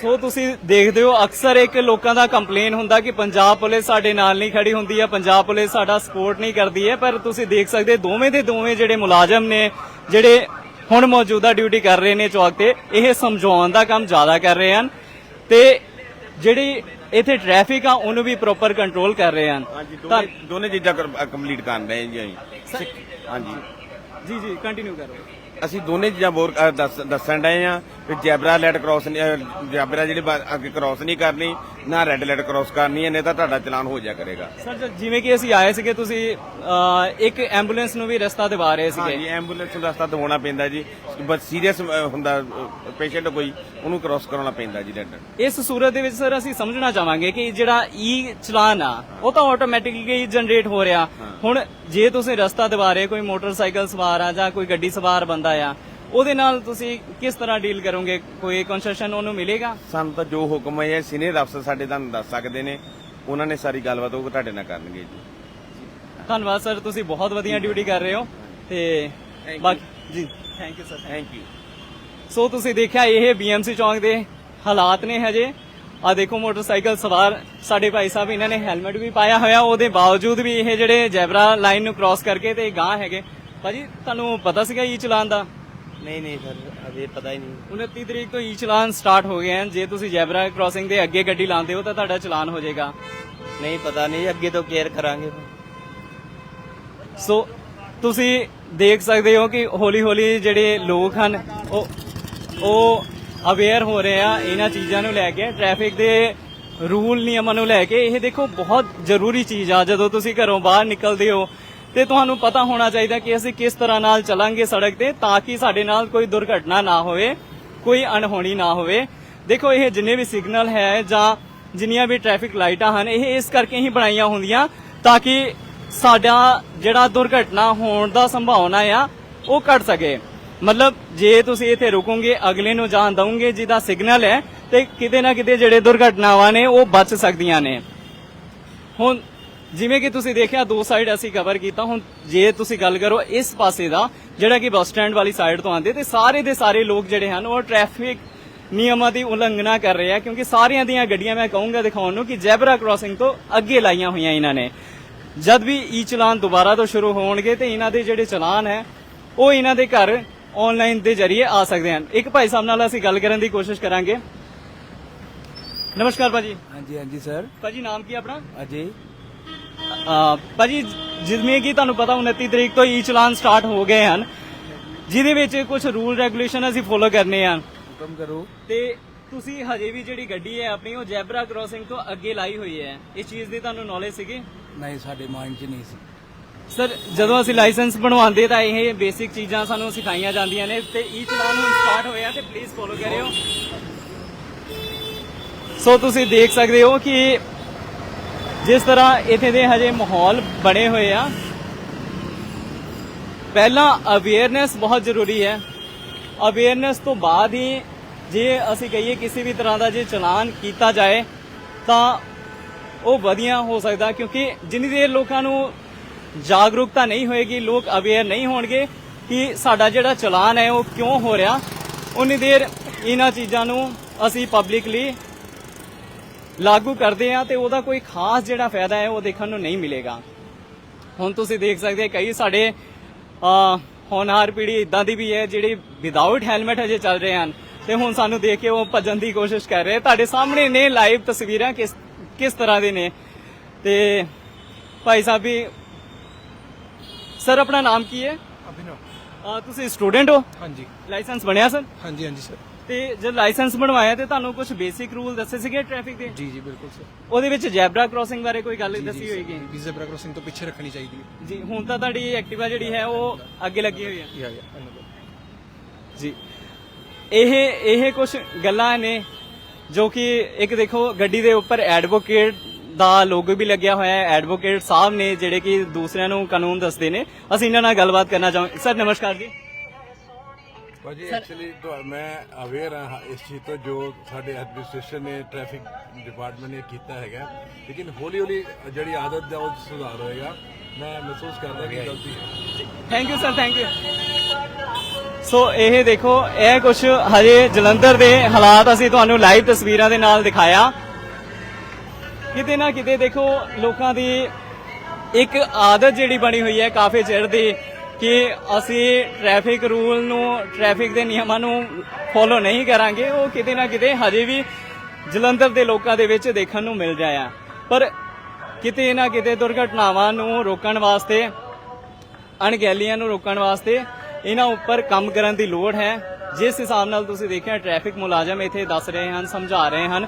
ਸੋ ਤੁਸੀਂ ਦੇਖਦੇ ਹੋ ਅਕਸਰ ਇੱਕ ਲੋਕਾਂ ਦਾ ਕੰਪਲੇਨ ਹੁੰਦਾ ਕਿ ਪੰਜਾਬ ਪੁਲਿਸ ਸਾਡੇ ਨਾਲ ਨਹੀਂ ਖੜੀ ਹੁੰਦੀ ਹੈ ਪੰਜਾਬ ਪੁਲਿਸ ਸਾਡਾ ਸਪੋਰਟ ਨਹੀਂ ਕਰਦੀ ਹੈ ਪਰ ਤੁਸੀਂ ਦੇਖ ਸਕਦੇ ਦੋਵੇਂ ਦੇ ਦੋਵੇਂ ਜਿਹੜੇ ਮੁਲਾਜ਼ਮ ਨੇ ਜਿਹੜੇ ਹੁਣ ਮੌਜੂਦਾ ਡਿਊਟੀ ਕਰ ਰਹੇ ਨੇ ਚੌਕ ਤੇ ਇਹ ਸਮਝਾਉਣ ਦਾ ਕੰਮ ਜ਼ਿਆਦਾ ਕਰ ਰਹੇ ਹਨ ਤੇ ਜਿਹੜੀ ਇੱਥੇ ਟ੍ਰੈਫਿਕ ਆ ਉਹਨੂੰ ਵੀ ਪ੍ਰੋਪਰ ਕੰਟਰੋਲ ਕਰ ਰਹੇ ਹਨ। ਹਾਂਜੀ ਤਾਂ- ਦੋਨੇ ਚੀਜ਼ਾਂ ਕੰਪਲੀਟ ਕਰ ਰਹੇ ਜੀ ਹਾਂਜੀ। ਜੀ ਜੀ ਕੰਟੀਨਿਊ ਕਰੋ। ਅਸੀਂ ਦੋਨੇ ਚੀਜ਼ਾਂ ਬੋਰ ਦੱਸ- ਦੱਸਣ ਡਏ ਆ ਕਿ ਜੈਬਰਾ ਲੈਟ ਕ੍ਰਾਸ ਜੈਬਰਾ ਜਿਹੜੀ ਬਾ- ਅੱਗੇ ਕ੍ਰਾਸ ਨਹੀਂ ਕਰਨੀ ਨਾ ਰੈੱਡ ਲੈਟ ਕ੍ਰਾਸ ਕਰਨੀ ਹੈ ਨਹੀਂ ਤਾਂ ਤੁਹਾਡਾ ਚਲਾਨ ਹੋ ਜਾਇਆ ਕਰੇਗਾ। ਸਰ ਜ- ਜਿਵੇਂ ਕਿ ਅਸੀਂ ਆਏ ਸੀਗੇ ਤੁਸੀਂ ਅਹ, ਇੱਕ ਐਂਬੂਲੈਂਸ ਨੂੰ ਵੀ ਰਸਤਾ ਦਿਵਾ ਰਹੇ ਸੀਗੇ। ਹਾਂਜੀ ਐਂਬੂਲੈਂਸ ਨੂੰ ਰਸਤਾ ਦਿਵਾਉਣਾ ਪੈਂਦਾ ਜੀ। ਬਸ ਸੀਰੀਅਸ ਹੁੰਦਾ ਪੇਸ਼ੈਂਟ ਕੋਈ ਉਹਨੂੰ ਕ੍ਰਾਸ ਕਰਾਉਣਾ ਪੈਂਦਾ ਜੀ ਰੈੱਡ ਇਸ ਸੂਰਤ ਦੇ ਵਿੱਚ ਸਰ ਅਸੀਂ ਸਮਝਣਾ ਚਾਹਾਂਗੇ ਕਿ ਜਿਹੜਾ ਈ ਚਲਾਨ ਆ ਉਹ ਤਾਂ ਆਟੋਮੈਟਿਕਲੀ ਜਨਰੇਟ ਹੋ ਰਿਹਾ। ਹੁਣ ਜੇ ਤੁਸੀਂ ਰਸਤਾ ਦਿਵਾ ਰਹੇ ਕੋਈ ਮੋਟਰਸਾਈਕਲ ਸਵਾਰ ਆ ਜਾਂ ਕੋਈ ਗੱਡੀ ਸਵਾਰ ਬੰਦਾ ਆ ਉਹਦੇ ਨਾਲ ਤੁਸੀਂ ਕਿਸ ਤਰ੍ਹਾਂ ਡੀਲ ਕਰੋਗੇ? ਕੋਈ ਕੰਸੈਸ਼ਨ ਉਹਨੂੰ ਮਿਲੇਗਾ? ਸਾਨੂੰ ਤਾਂ ਜੋ ਹੁਕਮ ਹੈ ਸੀਨੀਅਰ ਅਫਸਰ ਸਾਡੇ ਤੁਹਾਨੂੰ ਦੱਸ ਸਕਦੇ ਨੇ। ਉਹਨਾਂ ਨੇ ਸਾਰੀ ਗੱਲਬਾਤ ਉਹ ਤੁਹਾਡੇ ਨਾਲ ਕਰਨਗੇ ਜੀ। ਧੰਨਵਾਦ ਸਰ ਤੁਸੀਂ ਬਹੁਤ ਵਧੀਆ ਡਿਊਟੀ ਕਰ ਰਹੇ ਹੋ ਤੇ ਬਾਕੀ ਜੀ। Thank you sir thank you so ਤੁਸੀਂ ਦੇਖਿਆ ਇਹ ਬੀਐਮਸੀ ਚੌਂਕ ਦੇ ਹਾਲਾਤ ਨੇ ਹਜੇ। ਆ ਦੇਖੋ ਮੋਟਰਸਾਈਕਲ ਸਵਾਰ ਸਾਡੇ ਭਾਈ ਸਾਹਿਬ ਇਹਨਾਂ ਨੇ ਹੈਲਮਟ ਵੀ ਪਾਇਆ ਹੋਇਆ। ਉਹਦੇ ਬਾਵਜੂਦ ਵੀ ਇਹ ਜਿਹੜੇ ਜੈਬਰਾ ਲਾਈਨ ਨੂੰ ਕ੍ਰਾਸ ਕਰਕੇ ਤੇ ਗਾਂ ਹੈਗੇ। ਭਾਜੀ ਤੁਹਾਨੂੰ ਪਤਾ ਸੀਗਾ ਈ ਚਲਾਨ ਦਾ? ਨਹੀਂ ਨਹੀਂ ਸਰ ਅਜੇ ਪਤਾ ਹੀ ਨਹੀਂ। 29 ਤਰੀਕ ਤੋਂ ਈ ਚਲਾਨ ਸਟਾਰਟ ਹੋ ਗਏ ਹਨ ਜੇ ਤੁਸੀਂ ਜੈਬਰਾ ਕ੍ਰਾਸਿੰਗ ਦੇ ਅੱਗੇ ਗੱਡੀ ਲਾਉਂਦੇ ਹੋ ਤਾਂ ਤੁਹਾਡਾ ਚਲਾਨ ਹੋ ਜਾਏਗਾ। ਨਹੀਂ ਪਤਾ ਨਹੀਂ ਅੱਗੇ ਤੋਂ ਕੇਅਰ ਕਰਾਂਗੇ। ਸੋ ਤੁਸੀਂ ਦੇਖ ਸਕਦੇ ਹੋ ਕਿ ਹੌਲੀ ਹੌਲੀ ਜਿਹੜੇ ਲੋਕ ਹਨ ਉਹ ਉਹ ਅਵੇਅਰ ਹੋ ਰਹੇ ਆ ਇਹਨਾਂ ਚੀਜ਼ਾਂ ਨੂੰ ਲੈ ਕੇ। ਟ੍ਰੈਫਿਕ ਦੇ ਰੂਲ ਨਿਯਮਾਂ ਨੂੰ ਲੈ ਕੇ। ਇਹ ਦੇਖੋ ਬਹੁਤ ਜ਼ਰੂਰੀ ਚੀਜ਼ ਆ। ਜਦੋਂ ਤੁਸੀਂ ਘਰੋਂ ਬਾਹਰ ਨਿਕਲਦੇ ਹੋ ਤੇ ਤੁਹਾਨੂੰ ਪਤਾ ਹੋਣਾ ਚਾਹੀਦਾ ਕਿ ਅਸੀਂ ਕਿਸ ਤਰ੍ਹਾਂ ਨਾਲ ਚੱਲਾਂਗੇ ਸੜਕ ਤੇ ਤਾਂ ਕਿ ਸਾਡੇ ਨਾਲ ਕੋਈ ਦੁਰਘਟਨਾ ਨਾ ਹੋਵੇ, ਕੋਈ ਅਣਹੋਣੀ ਨਾ ਹੋਵੇ। ਦੇਖੋ, ਇਹ ਜਿੰਨੇ ਵੀ ਸਿਗਨਲ ਹੈ ਜਾਂ ਜਿੰਨੀਆਂ ਵੀ ਟ੍ਰੈਫਿਕ ਲਾਈਟਾਂ ਹਨ, ਇਹ ਇਸ ਕਰਕੇ ਹੀ ਬਣਾਈਆਂ ਹੁੰਦੀਆਂ ਤਾਂ ਕਿ ਸਾਡਾ ਜਿਹੜਾ ਦੁਰਘਟਨਾ ਹੋਣ ਦਾ ਸੰਭਾਵਨਾ ਆ, ਉਹ ਘਟ ਸਕੇ। ਮਤਲਬ, ਜੇ ਤੁਸੀਂ ਇੱਥੇ ਰੁਕੋਗੇ, ਅਗਲੇ ਨੂੰ ਜਾਣ ਦਵੋਗੇ ਜਿਹਦਾ ਸਿਗਨਲ ਹੈ, ਤੇ ਕਿਤੇ ਨਾ ਕਿਤੇ ਜਿਹੜੇ ਦੁਰਘਟਨਾਵਾਂ ਨੇ, ਉਹ ਬਚ ਸਕਦੀਆਂ ਨੇ। ਹੁਣ ਜਿਵੇਂ ਕਿ ਤੁਸੀਂ ਦੇਖਿਆ ਦੋ ਸਾਈਡ ਅਸੀਂ ਕਵਰ ਕੀਤਾ। ਹੁਣ ਜੇ ਤੁਸੀਂ ਗੱਲ ਕਰੋ ਇਸ ਪਾਸੇ ਦਾ ਜਿਹੜਾ ਕਿ ਬੱਸ ਸਟੈਂਡ ਵਾਲੀ ਸਾਈਡ ਤੋਂ ਆਉਂਦੇ ਤੇ ਸਾਰੇ ਦੇ ਸਾਰੇ ਲੋਕ ਜਿਹੜੇ ਹਨ ਉਹ ਟ੍ਰੈਫਿਕ ਨਿਯਮਾਂ ਦੀ ਉਲੰਘਣਾ ਕਰ ਰਹੇ ਆ ਕਿਉਂਕਿ ਸਾਰੀਆਂ ਦੀਆਂ ਗੱਡੀਆਂ ਮੈਂ ਕਹੂੰਗਾ ਦਿਖਾਉਣ ਨੂੰ ਕਿ ਜ਼ੈਬਰਾ ਕ੍ਰਾਸਿੰਗ ਤੋਂ ਅੱਗੇ ਲਾਈਆਂ ਹੋਈਆਂ ਇਹਨਾਂ ਨੇ। ਜਦ ਵੀ ਈ ਚਲਾਨ ਦੁਬਾਰਾ ਤੋਂ ਸ਼ੁਰੂ ਹੋਣਗੇ ਤੇ ਇਹਨਾਂ ਦੇ ਜਿਹੜੇ ਚਲਾਨ ਹੈ ਉਹ ਇਹਨਾਂ ਦੇ ਘਰ ਆਨਲਾਈਨ ਦੇ ਜ਼ਰੀਏ ਆ ਸਕਦੇ ਹਨ। ਇੱਕ ਭਾਈ ਸਾਹਿਬ ਨਾਲ ਅਸੀਂ ਗੱਲ ਕਰਨ ਦੀ ਕੋਸ਼ਿਸ਼ ਕਰਾਂਗੇ। ਨਮਸਕਾਰ ਭਾਜੀ। ਹਾਂਜੀ ਹਾਂਜੀ ਸਰ। ਭਾਜੀ ਨਾਮ ਕੀ ਆਪਣਾ? ਅਜੇ ਭਾਜੀ ਜਿਵੇਂ ਕਿ ਤੁਹਾਨੂੰ ਪਤਾ 29 ਤਰੀਕ ਤੋਂ ਈ ਚਲਾਨ ਸਟਾਰਟ ਹੋ ਗਏ ਹਨ। ਜਿਹਦੇ ਵਿੱਚ ਕੁਝ ਰੂਲ ਰੈਗੂਲੇਸ਼ਨ ਅਸੀਂ ਫੋਲੋ ਕਰਨੇ ਹਨ ਹੁਕਮ ਕਰੋ। ਤੇ ਤੁਸੀਂ ਹਜੇ ਵੀ ਜਿਹੜੀ ਗੱਡੀ ਹੈ ਆਪਣੀ ਉਹ ਜੈਬਰਾ ਕ੍ਰਾਸਿੰਗ ਤੋਂ ਅੱਗੇ ਲਾਈ ਹੋਈ ਹੈ। ਇਸ ਚੀਜ਼ ਦੀ ਤੁਹਾਨੂੰ ਨੌਲੇਜ ਸੀਗੀ? ਨਹੀਂ ਸਾਡੇ ਮਾਈਂਡ 'ਚ ਨਹੀਂ ਸੀ। ਸਰ ਜਦੋਂ ਅਸੀਂ ਲਾਇਸੈਂਸ ਬਣਵਾਉਂਦੇ ਤਾਂ ਇਹ ਬੇਸਿਕ ਚੀਜ਼ਾਂ ਸਾਨੂੰ ਸਿਖਾਈਆਂ ਜਾਂਦੀਆਂ ਨੇ। ਤੇ ਈ ਚਲਾਨ ਹੁਣ ਸਟਾਰਟ ਹੋਇਆ ਤੇ ਪਲੀਜ਼ ਫੋਲੋ ਕਰਿਓ। ਸੋ ਤੁਸੀਂ ਦੇਖ ਸਕਦੇ ਹੋ ਕਿ ਜਿਸ ਤਰ੍ਹਾਂ ਇੱਥੇ ਦੇ ਹਜੇ ਮਾਹੌਲ ਬਣੇ ਹੋਏ ਆ। ਪਹਿਲਾਂ ਅਵੇਅਰਨੈਸ ਬਹੁਤ ਜ਼ਰੂਰੀ ਹੈ। ਅਵੇਅਰਨੈਸ ਤੋਂ ਬਾਅਦ ਹੀ ਜੇ ਅਸੀਂ ਕਹੀਏ ਕਿਸੇ ਵੀ ਤਰ੍ਹਾਂ ਦਾ ਜੇ ਚਲਾਨ ਕੀਤਾ ਜਾਏ, ਤਾਂ ਉਹ ਵਧੀਆ ਹੋ ਸਕਦਾ ਕਿਉਂਕਿ ਜਿੰਨੀ ਦੇਰ ਲੋਕਾਂ ਨੂੰ ਜਾਗਰੂਕਤਾ ਨਹੀਂ ਹੋਏਗੀ, ਲੋਕ ਅਵੇਅਰ ਨਹੀਂ ਹੋਣਗੇ ਕਿ ਸਾਡਾ ਜਿਹੜਾ ਚਲਾਨ ਹੈ ਉਹ ਕਿਉਂ ਹੋ ਰਿਹਾ, ਉਨੀ ਦੇਰ ਇਹਨਾਂ ਚੀਜ਼ਾਂ ਨੂੰ ਅਸੀਂ ਪਬਲਿਕਲੀ ਲਾਗੂ ਕਰਦੇ ਆ ਤੇ ਉਹਦਾ ਕੋਈ ਖਾਸ ਜਿਹੜਾ ਫਾਇਦਾ ਹੈ ਉਹ ਦੇਖਣ ਨੂੰ ਨਹੀਂ ਮਿਲੇਗਾ। ਹੁਣ ਤੁਸੀਂ ਦੇਖ ਸਕਦੇ ਕਈ ਸਾਡੇ ਅ ਹੋਣਹਾਰ ਪੀੜ੍ਹੀ ਇਦਾਂ ਦੀ ਵੀ ਹੈ ਜਿਹੜੀ ਵਿਦਆਊਟ ਹੈਲਮਟ ਹਜੇ ਚੱਲ ਰਹੇ ਹਨ ਤੇ ਹੁਣ ਸਾਨੂੰ ਦੇਖ ਕੇ ਉਹ ਭੱਜਣ ਦੀ ਕੋਸ਼ਿਸ਼ ਕਰ ਰਹੇ। ਤੁਹਾਡੇ ਸਾਹਮਣੇ ਨੇ ਲਾਈਵ ਤਸਵੀਰਾਂ ਕਿਸ ਕਿਸ ਤਰ੍ਹਾਂ ਦੇ ਨੇ? ਤੇ ਭਾਈ ਸਾਹਿਬ ਵੀ ਸਰ ਆਪਣਾ ਨਾਮ ਕੀ ਹੈ? ਅਭਿਨਵ। ਤੁਸੀਂ ਸਟੂਡੈਂਟ ਹੋ? ਹਾਂਜੀ। ਲਾਇਸੈਂਸ ਬਣਿਆ ਸਰ ਹਾਂਜੀ ਹਾਂਜੀ ਸਰ ਤੇ ਜਦ ਲਾਇਸੈਂਸ ਬਣਵਾਇਆ ਤੇ ਤੁਹਾਨੂੰ ਕੁਝ ਬੇਸਿਕ ਰੂਲ ਦੱਸੇ ਸੀਗੇ ਟ੍ਰੈਫਿਕ ਦੇ? ਜੀ ਜੀ ਬਿਲਕੁਲ ਸਰ ਉਹਦੇ ਵਿੱਚ ਜੈਬਰਾ ਕ੍ਰਾਸਿੰਗ ਬਾਰੇ ਕੋਈ ਗੱਲ ਦੱਸੀ ਹੋਏਗੀ? ਵੀ ਜ਼ੈਬਰਾ ਕ੍ਰੋਸਿੰਗ ਤੋਂ ਪਿੱਛੇ ਰੱਖਣੀ ਚਾਹੀਦੀ ਹੈ। ਜੀ ਹੁਣ ਤਾਂ ਤੁਹਾਡੀ ਐਕਟਿਵਾ ਜਿਹੜੀ ਹੈ ਉਹ ਅੱਗੇ ਲੱਗੀ ਹੋਈ ਹੈ। ਯਾ ਯਾ ਜੀ। ਇਹ ਇਹ ਕੁਝ ਗੱਲਾਂ ਨੇ ਜੋ ਕਿ ਇੱਕ ਦੇਖੋ ਗੱਡੀ ਦੇ ਉੱਪਰ ਐਡਵੋਕੇਟ ਦਾ ਲੋਗੋ ਵੀ ਲੱਗਿਆ ਹੋਇਆ ਹੈ। ਐਡਵੋਕੇਟ ਸਾਹਿਬ ਨੇ ਜਿਹੜੇ ਕਿ ਦੂਸਰਿਆਂ ਨੂੰ ਕਾਨੂੰਨ ਦੱਸਦੇ ਨੇ। ਅਸੀਂ ਇਹਨਾਂ ਨਾਲ ਗੱਲਬਾਤ ਕਰਨਾ ਚਾਹਾਂਗੇ ਸਰ ਨਮਸਕਾਰ ਜੀ। ਭਾਜੀ ਐਕਚੁਅਲੀ ਮੈਂ ਅਵੇਅਰ ਹਾਂ ਇਸ ਚੀਜ਼ ਤੋਂ ਜੋ ਸਾਡੇ ਐਡਮਿਨਿਸਟ੍ਰੇਸ਼ਨ ਨੇ ਟ੍ਰੈਫਿਕ ਡਿਪਾਰਟਮੈਂਟ ਨੇ ਕੀਤਾ ਹੈਗਾ। ਲੇਕਿਨ ਹੌਲੀ ਹੌਲੀ ਜਿਹੜੀ ਆਦਤ ਦਾ ਉਹ ਸੁਧਾਰ ਹੋਏਗਾ। ਮੈਂ ਮਹਿਸੂਸ ਕਰਦਾ ਕਿ ਗਲਤੀ ਹੈ। Thank you sir thank you so ਇਹ ਦੇਖੋ ਇਹ ਕੁਝ ਹਜੇ ਜਲੰਧਰ ਦੇ ਹਾਲਾਤ ਅਸੀਂ ਤੁਹਾਨੂੰ ਲਾਈਵ ਤਸਵੀਰਾਂ ਦੇ ਨਾਲ ਦਿਖਾਇਆ। ਕਿਤੇ ਨਾ ਕਿਤੇ ਦੇਖੋ ਲੋਕਾਂ ਦੀ ਇੱਕ ਆਦਤ ਜਿਹੜੀ ਬਣੀ ਹੋਈ ਹੈ ਕਾਫੀ ਚਿਰ ਦੀ ਕਿ ਅਸੀਂ ਟ੍ਰੈਫਿਕ ਰੂਲ ਨੂੰ ਟ੍ਰੈਫਿਕ ਦੇ ਨਿਯਮਾਂ ਨੂੰ ਫੋਲੋ ਨਹੀਂ ਕਰਾਂਗੇ, ਉਹ ਕਿਤੇ ਨਾ ਕਿਤੇ ਹਜੇ ਵੀ ਜਲੰਧਰ ਦੇ ਲੋਕਾਂ ਦੇ ਵਿੱਚ ਦੇਖਣ ਨੂੰ ਮਿਲ ਰਿਹਾ ਪਰ ਕਿਤੇ ਨਾ ਕਿਤੇ ਦੁਰਘਟਨਾਵਾਂ ਨੂੰ ਰੋਕਣ ਵਾਸਤੇ, ਅਣਗਹਿਲੀਆਂ ਨੂੰ ਰੋਕਣ ਵਾਸਤੇ ਇਹਨਾਂ ਉੱਪਰ ਕੰਮ ਕਰਨ ਦੀ ਲੋੜ ਹੈ। ਜਿਸ ਹਿਸਾਬ ਨਾਲ ਤੁਸੀਂ ਦੇਖਿਆ ਟ੍ਰੈਫਿਕ ਮੁਲਾਜ਼ਮ ਇੱਥੇ ਦੱਸ ਰਹੇ ਹਨ, ਸਮਝਾ ਰਹੇ ਹਨ।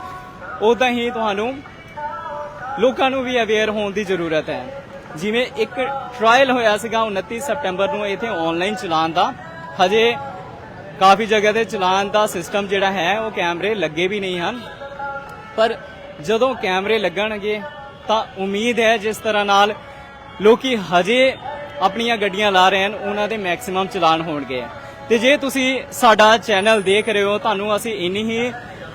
ਉਦਾਂ ਹੀ ਤੁਹਾਨੂੰ ਲੋਕਾਂ ਨੂੰ ਵੀ ਅਵੇਅਰ ਹੋਣ ਦੀ ਜ਼ਰੂਰਤ ਹੈ। ਜਿਵੇਂ ਇੱਕ ਟ੍ਰਾਇਲ ਹੋਇਆ ਸੀਗਾ 29 ਸਪਟੈਂਬਰ ਨੂੰ ਇੱਥੇ ਆਨਲਾਈਨ ਚਲਾਨ ਦਾ। ਹਜੇ ਕਾਫੀ ਜਗ੍ਹਾ ਤੇ ਚਲਾਨ ਦਾ ਸਿਸਟਮ ਜਿਹੜਾ ਹੈ, ਉਹ ਕੈਮਰੇ ਲੱਗੇ ਵੀ ਨਹੀਂ ਹਨ। ਪਰ ਜਦੋਂ ਕੈਮਰੇ ਲੱਗਣਗੇ, ਤਾਂ ਉਮੀਦ ਹੈ ਜਿਸ ਤਰ੍ਹਾਂ ਨਾਲ ਲੋਕੀ ਹਜੇ ਆਪਣੀਆਂ ਗੱਡੀਆਂ ਲਾ ਰਹੇ ਹਨ, ਉਹਨਾਂ ਦੇ ਮੈਕਸਿਮਮ ਚਲਾਨ ਹੋਣਗੇ। ਤੇ ਜੇ ਤੁਸੀਂ ਸਾਡਾ ਚੈਨਲ ਦੇਖ ਰਹੇ ਹੋ, ਤੁਹਾਨੂੰ ਅਸੀਂ ਇੰਨੀ ਹੀ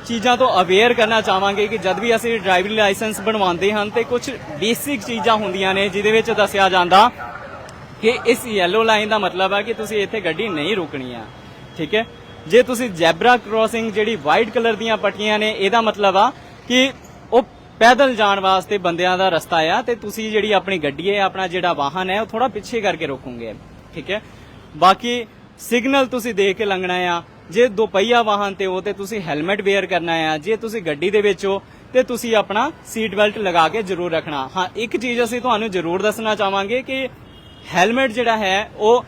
ਚੀਜ਼ਾਂ ਤੋਂ ਅਵੇਅਰ ਕਰਨਾ ਚਾਹਾਂਗੇ ਕਿ ਜਦ ਵੀ ਅਸੀਂ ਡਰਾਈਵਿੰਗ ਲਾਇਸੈਂਸ ਬਣਵਾਉਂਦੇ ਹਨ ਤੇ ਕੁਝ ਬੇਸਿਕ ਚੀਜ਼ਾਂ ਹੁੰਦੀਆਂ ਨੇ, ਜਿਹਦੇ ਵਿੱਚ ਦੱਸਿਆ ਜਾਂਦਾ ਕਿ ਇਸ ਯੈਲੋ ਲਾਈਨ ਦਾ ਮਤਲਬ ਹੈ ਕਿ ਤੁਸੀਂ ਇੱਥੇ ਗੱਡੀ ਨਹੀਂ ਰੋਕਣੀ ਆ। ਠੀਕ ਹੈ? ਜੇ ਤੁਸੀਂ ਜ਼ੈਬਰਾ ਕ੍ਰਾਸਿੰਗ ਜਿਹੜੀ ਵਾਈਟ ਕਲਰ ਦੀਆਂ ਪੱਟੀਆਂ ਨੇ, ਇਹਦਾ ਮਤਲਬ ਆ ਕਿ ਉਹ ਪੈਦਲ ਜਾਣ ਵਾਸਤੇ ਬੰਦਿਆਂ ਦਾ ਰਸਤਾ ਆ ਤੇ ਤੁਸੀਂ ਜਿਹੜੀ ਆਪਣੀ ਗੱਡੀ ਹੈ, ਆਪਣਾ ਜਿਹੜਾ ਵਾਹਨ ਹੈ, ਉਹ ਥੋੜਾ ਪਿੱਛੇ ਕਰਕੇ ਰੋਕੋਗੇ। ਠੀਕ ਹੈ? ਬਾਕੀ ਸਿਗਨਲ ਤੁਸੀਂ ਦੇਖ ਕੇ ਲੰਘਣਾ ਆ। ਜੇ ਦੋ ਵਾਹਨ ਤੇ ਹੋ ਤੇ ਤੁਸੀਂ ਹੈਲਮਟ ਵੇਅਰ ਕਰਨਾ ਆ, ਜੇ ਤੁਸੀਂ ਗੱਡੀ ਦੇ ਵਿੱਚ ਹੋ ਤੇ ਤੁਸੀਂ ਆਪਣਾ ਸੀਟ ਬੈਲਟ ਲਗਾ ਕੇ ਜ਼ਰੂਰ ਰੱਖਣਾ। ਹਾਂ, ਇੱਕ ਚੀਜ਼ ਅਸੀਂ ਤੁਹਾਨੂੰ ਜ਼ਰੂਰ ਦੱਸਣਾ ਚਾਹਾਂਗੇ ਕਿ ਹੈਲਮਟ ਜਿਹੜਾ ਹੈ, ਉਹ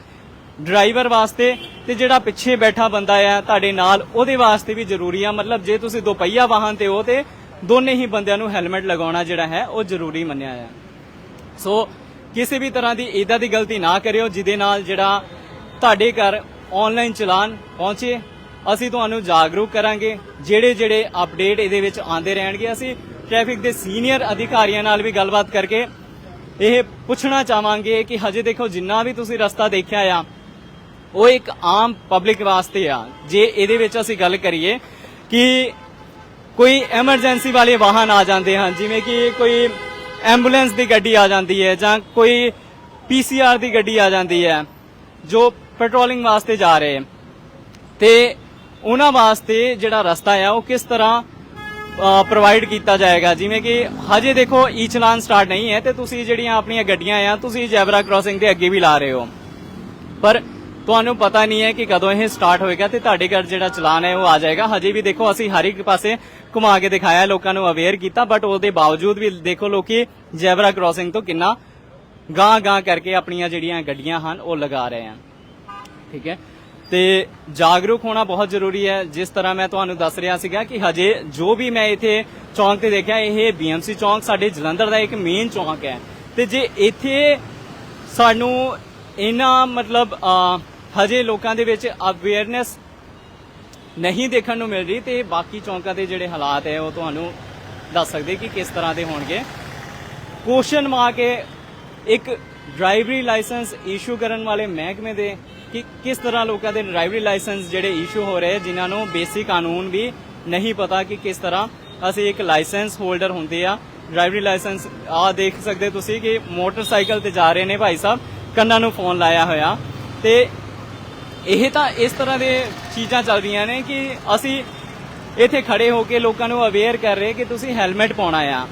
ਡਰਾਈਵਰ ਵਾਸਤੇ ਤੇ ਜਿਹੜਾ ਪਿੱਛੇ ਬੈਠਾ ਬੰਦਾ ਆ, ਤੁਹਾਡੇ ਨਾਲ ਉਹਦੇ ਵਾਸਤੇ ਵੀ ਜ਼ਰੂਰੀ ਆ। ਮਤਲਬ ਜੇ ਤੁਸੀਂ ਦੋ ਪਹੀਆ ਵਾਹਨ ਤੇ ਹੋ ਤੇ ਦੋਨੇ ਹੀ ਬੰਦਿਆਂ ਨੂੰ ਹੈਲਮਟ ਲਗਾਉਣਾ ਜਿਹੜਾ ਹੈ, ਉਹ ਜ਼ਰੂਰੀ ਮੰਨਿਆ ਆ। ਸੋ, ਕਿਸੇ ਵੀ ਤਰ੍ਹਾਂ ਦੀ ਇਦਾਂ ਦੀ ਗਲਤੀ ਨਾ ਕਰਿਓ, ਜਿਹਦੇ ਨਾਲ ਜਿਹੜਾ ਤੁਹਾਡੇ ਘਰ ਆਨਲਾਈਨ ਚਲਾਨ ਪਹੁੰਚੇ ਅਸੀਂ ਤੁਹਾਨੂੰ ਜਾਗਰੂਕ ਕਰਾਂਗੇ, ਜਿਹੜੇ ਜਿਹੜੇ ਅਪਡੇਟ ਇਹਦੇ ਵਿੱਚ ਆਉਂਦੇ ਰਹਿਣਗੇ। ਅਸੀਂ ਟ੍ਰੈਫਿਕ ਦੇ ਸੀਨੀਅਰ ਅਧਿਕਾਰੀਆਂ ਨਾਲ ਵੀ ਗੱਲਬਾਤ ਕਰਕੇ ਇਹ ਪੁੱਛਣਾ ਚਾਹਾਂਗੇ ਕਿ ਹਜੇ ਦੇਖੋ ਜਿੰਨਾ ਵੀ ਤੁਸੀਂ ਰਸਤਾ ਦੇਖਿਆ ਆ, ਉਹ ਇੱਕ ਆਮ ਪਬਲਿਕ ਵਾਸਤੇ ਆ। ਜੇ ਇਹਦੇ ਵਿੱਚ ਅਸੀਂ ਗੱਲ ਕਰੀਏ ਕਿ ਕੋਈ ਐਮਰਜੈਂਸੀ ਵਾਲੇ ਵਾਹਨ ਆ ਜਾਂਦੇ ਹਨ, ਜਿਵੇਂ ਕਿ ਕੋਈ ਐਂਬੂਲੈਂਸ ਦੀ ਗੱਡੀ ਆ ਜਾਂਦੀ ਹੈ ਜਾਂ ਕੋਈ ਪੀਸੀਆਰ ਦੀ ਗੱਡੀ ਆ ਜਾਂਦੀ ਹੈ, ਜੋ ਪੈਟਰੋਲਿੰਗ ਵਾਸਤੇ ਜਾ ਰਹੇ। ਹੈ ਤੇ ਉਹਨਾਂ ਵਾਸਤੇ ਜਿਹੜਾ ਰਸਤਾ ਆ, ਉਹ ਕਿਸ ਤਰ੍ਹਾਂ ਪ੍ਰੋਵਾਈਡ ਕੀਤਾ ਜਾਏਗਾ? ਜਿਵੇਂ ਕਿ ਹਜੇ ਦੇਖੋ ਈ ਚਲਾਨ ਸਟਾਰਟ ਨਹੀਂ ਹੈ ਤੇ ਤੁਸੀਂ ਜਿਹੜੀਆਂ ਆਪਣੀਆਂ ਗੱਡੀਆਂ ਆ, ਤੁਸੀਂ ਜੈਬਰਾ ਕ੍ਰਾਸਿੰਗ ਦੇ ਅੱਗੇ ਵੀ ਲਾ ਰਹੇ ਹੋ। ਪਰ ਤੁਹਾਨੂੰ ਪਤਾ ਨਹੀਂ ਹੈ ਕਿ ਕਦੋਂ ਇਹ ਸਟਾਰਟ ਹੋਏਗਾ ਤੇ ਤੁਹਾਡੇ ਘਰ ਜਿਹੜਾ ਚਲਾਨ ਹੈ, ਉਹ ਆ ਜਾਏਗਾ। ਹਜੇ ਵੀ ਦੇਖੋ, ਅਸੀਂ ਹਰ ਇੱਕ ਪਾਸੇ ਘੁਮਾ ਕੇ ਦਿਖਾਇਆ, ਲੋਕਾਂ ਨੂੰ ਅਵੇਅਰ ਕੀਤਾ ਬਟ ਉਹਦੇ ਬਾਵਜੂਦ ਵੀ ਦੇਖੋ ਲੋਕੀ ਜੈਬਰਾ ਕ੍ਰਾਸਿੰਗ ਤੋਂ ਕਿੰਨਾ ਗਾਂ ਗਾਂ ਕਰਕੇ ਆਪਣੀਆਂ ਜਿਹੜੀਆਂ ਗੱਡੀਆਂ ਹਨ, ਉਹ ਲਗਾ ਰਹੇ ਹਨ। ਠੀਕ ਹੈ? ਤੇ ਜਾਗਰੂਕ ਹੋਣਾ ਬਹੁਤ ਜ਼ਰੂਰੀ ਹੈ। ਜਿਸ ਤਰ੍ਹਾਂ ਮੈਂ ਤੁਹਾਨੂੰ ਦੱਸ ਰਿਹਾ ਸੀਗਾ ਕਿ ਹਜੇ ਜੋ ਵੀ ਮੈਂ ਇੱਥੇ ਚੌਂਕ ਤੇ ਦੇਖਿਆ, ਇਹ ਬੀਐਮਸੀ ਚੌਂਕ ਸਾਡੇ ਜਲੰਧਰ ਦਾ ਇੱਕ ਮੇਨ ਚੌਂਕ ਹੈ। ਤੇ ਜੇ ਇੱਥੇ ਸਾਨੂੰ ਇਹਨਾਂ ਮਤਲਬ ਹਜੇ ਲੋਕਾਂ ਦੇ ਵਿੱਚ ਅਵੇਅਰਨੈਸ ਨਹੀਂ ਦੇਖਣ ਨੂੰ ਮਿਲ ਰਹੀ ਤੇ ਬਾਕੀ ਚੌਂਕਾਂ ਦੇ ਜਿਹੜੇ ਹਾਲਾਤ ਹੈ, ਉਹ ਤੁਹਾਨੂੰ ਦੱਸ ਸਕਦੇ ਕਿ ਕਿਸ ਤਰ੍ਹਾਂ ਦੇ ਹੋਣਗੇ। ਕੁਐਸਚਨ ਮਾਰ ਕੇ ਇੱਕ ਡਰਾਈਵਰੀ ਲਾਇਸੈਂਸ ਇਸ਼ੂ ਕਰਨ ਵਾਲੇ ਮਹਿਕਮੇ ਦੇ ਕਿ ਕਿਸ ਤਰ੍ਹਾਂ ਲੋਕਾਂ ਦੇ ਡਰਾਈਵਰੀ ਲਾਇਸੈਂਸ ਜਿਹੜੇ ਇਸ਼ੂ ਹੋ ਰਹੇ, ਜਿਨ੍ਹਾਂ ਨੂੰ ਬੇਸਿਕ ਕਾਨੂੰਨ ਵੀ ਨਹੀਂ ਪਤਾ ਕਿ ਕਿਸ ਤਰ੍ਹਾਂ ਅਸੀਂ ਇੱਕ ਲਾਇਸੈਂਸ ਹੋਲਡਰ ਹੁੰਦੇ ਆ। ਡਰਾਈਵਰੀ ਲਾਇਸੈਂਸ ਆ ਦੇਖ ਸਕਦੇ ਤੁਸੀਂ ਕਿ ਮੋਟਰਸਾਈਕਲ ਤੇ ਜਾ ਰਹੇ ਨੇ ਭਾਈ ਸਾਹਿਬ, ਕੰਨਾਂ ਨੂੰ ਫੋਨ ਲਾਇਆ ਹੋਇਆ। ਤੇ ਇਹ ਤਾਂ ਇਸ ਤਰ੍ਹਾਂ ਦੇ ਚੀਜ਼ਾਂ ਚੱਲ ਰਹੀਆਂ ਨੇ ਕਿ ਅਸੀਂ ਇੱਥੇ ਖੜੇ ਹੋ ਕੇ ਲੋਕਾਂ ਨੂੰ ਅਵੇਅਰ ਕਰ ਰਹੇ ਕਿ ਤੁਸੀਂ ਹੈਲਮਟ ਪਾਉਣਾ ਆ।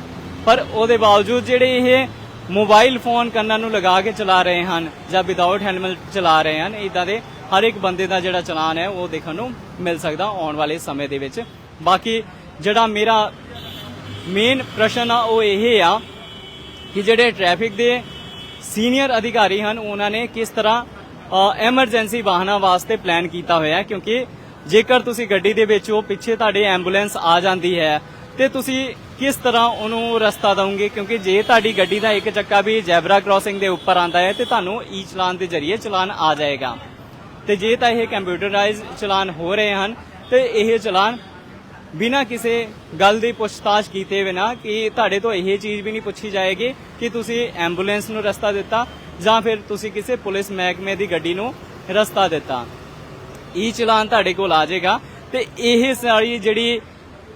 ਪਰ ਉਹਦੇ ਬਾਵਜੂਦ ਜਿਹੜੇ ਇਹ ਮੋਬਾਈਲ ਫੋਨ ਕੰਨਾਂ ਨੂੰ ਲਗਾ ਕੇ ਚਲਾ ਰਹੇ ਹਨ ਜਾਂ ਵਿਦਆਊਟ ਹੈਲਮਟ ਚਲਾ ਰਹੇ ਹਨ। ਇਦਾਂ ਦੇ ਹਰ ਇੱਕ ਬੰਦੇ ਦਾ ਜਿਹੜਾ ਚਲਾਨ ਹੈ, ਉਹ ਦੇਖਣ ਨੂੰ ਮਿਲ ਸਕਦਾ ਆਉਣ ਵਾਲੇ ਸਮੇਂ ਦੇ ਵਿੱਚ। ਬਾਕੀ ਜਿਹੜਾ ਮੇਰਾ ਮੇਨ ਪ੍ਰਸ਼ਨ ਆ, ਉਹ ਇਹ ਆ ਕਿ ਜਿਹੜੇ ਟ੍ਰੈਫਿਕ ਦੇ ਸੀਨੀਅਰ ਅਧਿਕਾਰੀ ਹਨ, ਉਹਨਾਂ ਨੇ ਕਿਸ ਤਰ੍ਹਾਂ ਐਮਰਜੈਂਸੀ ਵਾਹਨਾਂ ਵਾਸਤੇ ਪਲਾਨ ਕੀਤਾ ਹੋਇਆ ਹੈ? ਕਿਉਂਕਿ ਜੇਕਰ ਤੁਸੀਂ ਗੱਡੀ ਦੇ ਵਿੱਚ ਹੋ, ਪਿੱਛੇ ਤੁਹਾਡੇ ਐਂਬੂਲੈਂਸ ਆ ਜਾਂਦੀ ਹੈ ਤੇ ਤੁਸੀਂ ਕਿਸ ਤਰ੍ਹਾਂ ਉਹਨੂੰ ਰਸਤਾ ਦਵੋਗੇ ਕਿਉਂਕਿ ਜੇ ਤੁਹਾਡੀ ਗੱਡੀ ਦਾ ਇੱਕ ਚੱਕਾ ਵੀ ਜੈਬਰਾ ਕ੍ਰਾਸਿੰਗ ਦੇ ਉੱਪਰ ਆਂਦਾ ਹੈ ਤੇ ਤੁਹਾਨੂੰ ਈ ਚਲਾਨ ਦੇ ਜ਼ਰੀਏ ਚਲਾਨ ਆ ਜਾਏਗਾ। ਤੇ ਜੇ ਤਾਂ ਇਹ ਕੰਪਿਊਟਰਾਈਜ਼ ਚਲਾਨ ਹੋ ਰਹੇ ਹਨ, ਤੇ ਇਹ ਚਲਾਨ ਬਿਨਾਂ ਕਿਸੇ ਗੱਲ ਦੀ ਪੁੱਛਤਾਛ ਕੀਤੇ ਬਿਨਾ ਕਿ ਤੁਹਾਡੇ ਤੋਂ ਇਹ ਚੀਜ਼ ਵੀ ਨਹੀਂ ਪੁੱਛੀ ਜਾਏਗੀ ਕਿ ਤੁਸੀਂ ਐਂਬੂਲੈਂਸ ਨੂੰ ਰਸਤਾ ਦਿੱਤਾ ਜਾਂ ਫਿਰ ਤੁਸੀਂ ਕਿਸੇ ਪੁਲਿਸ ਮਹਿਕਮੇ ਦੀ ਗੱਡੀ ਨੂੰ ਰਸਤਾ ਦਿੱਤਾ। ਈ ਚਲਾਨ ਤੁਹਾਡੇ ਕੋਲ ਆ ਜਾਏਗਾ ਤੇ ਇਹ ਸਾਰੀ ਜਿਹੜੀ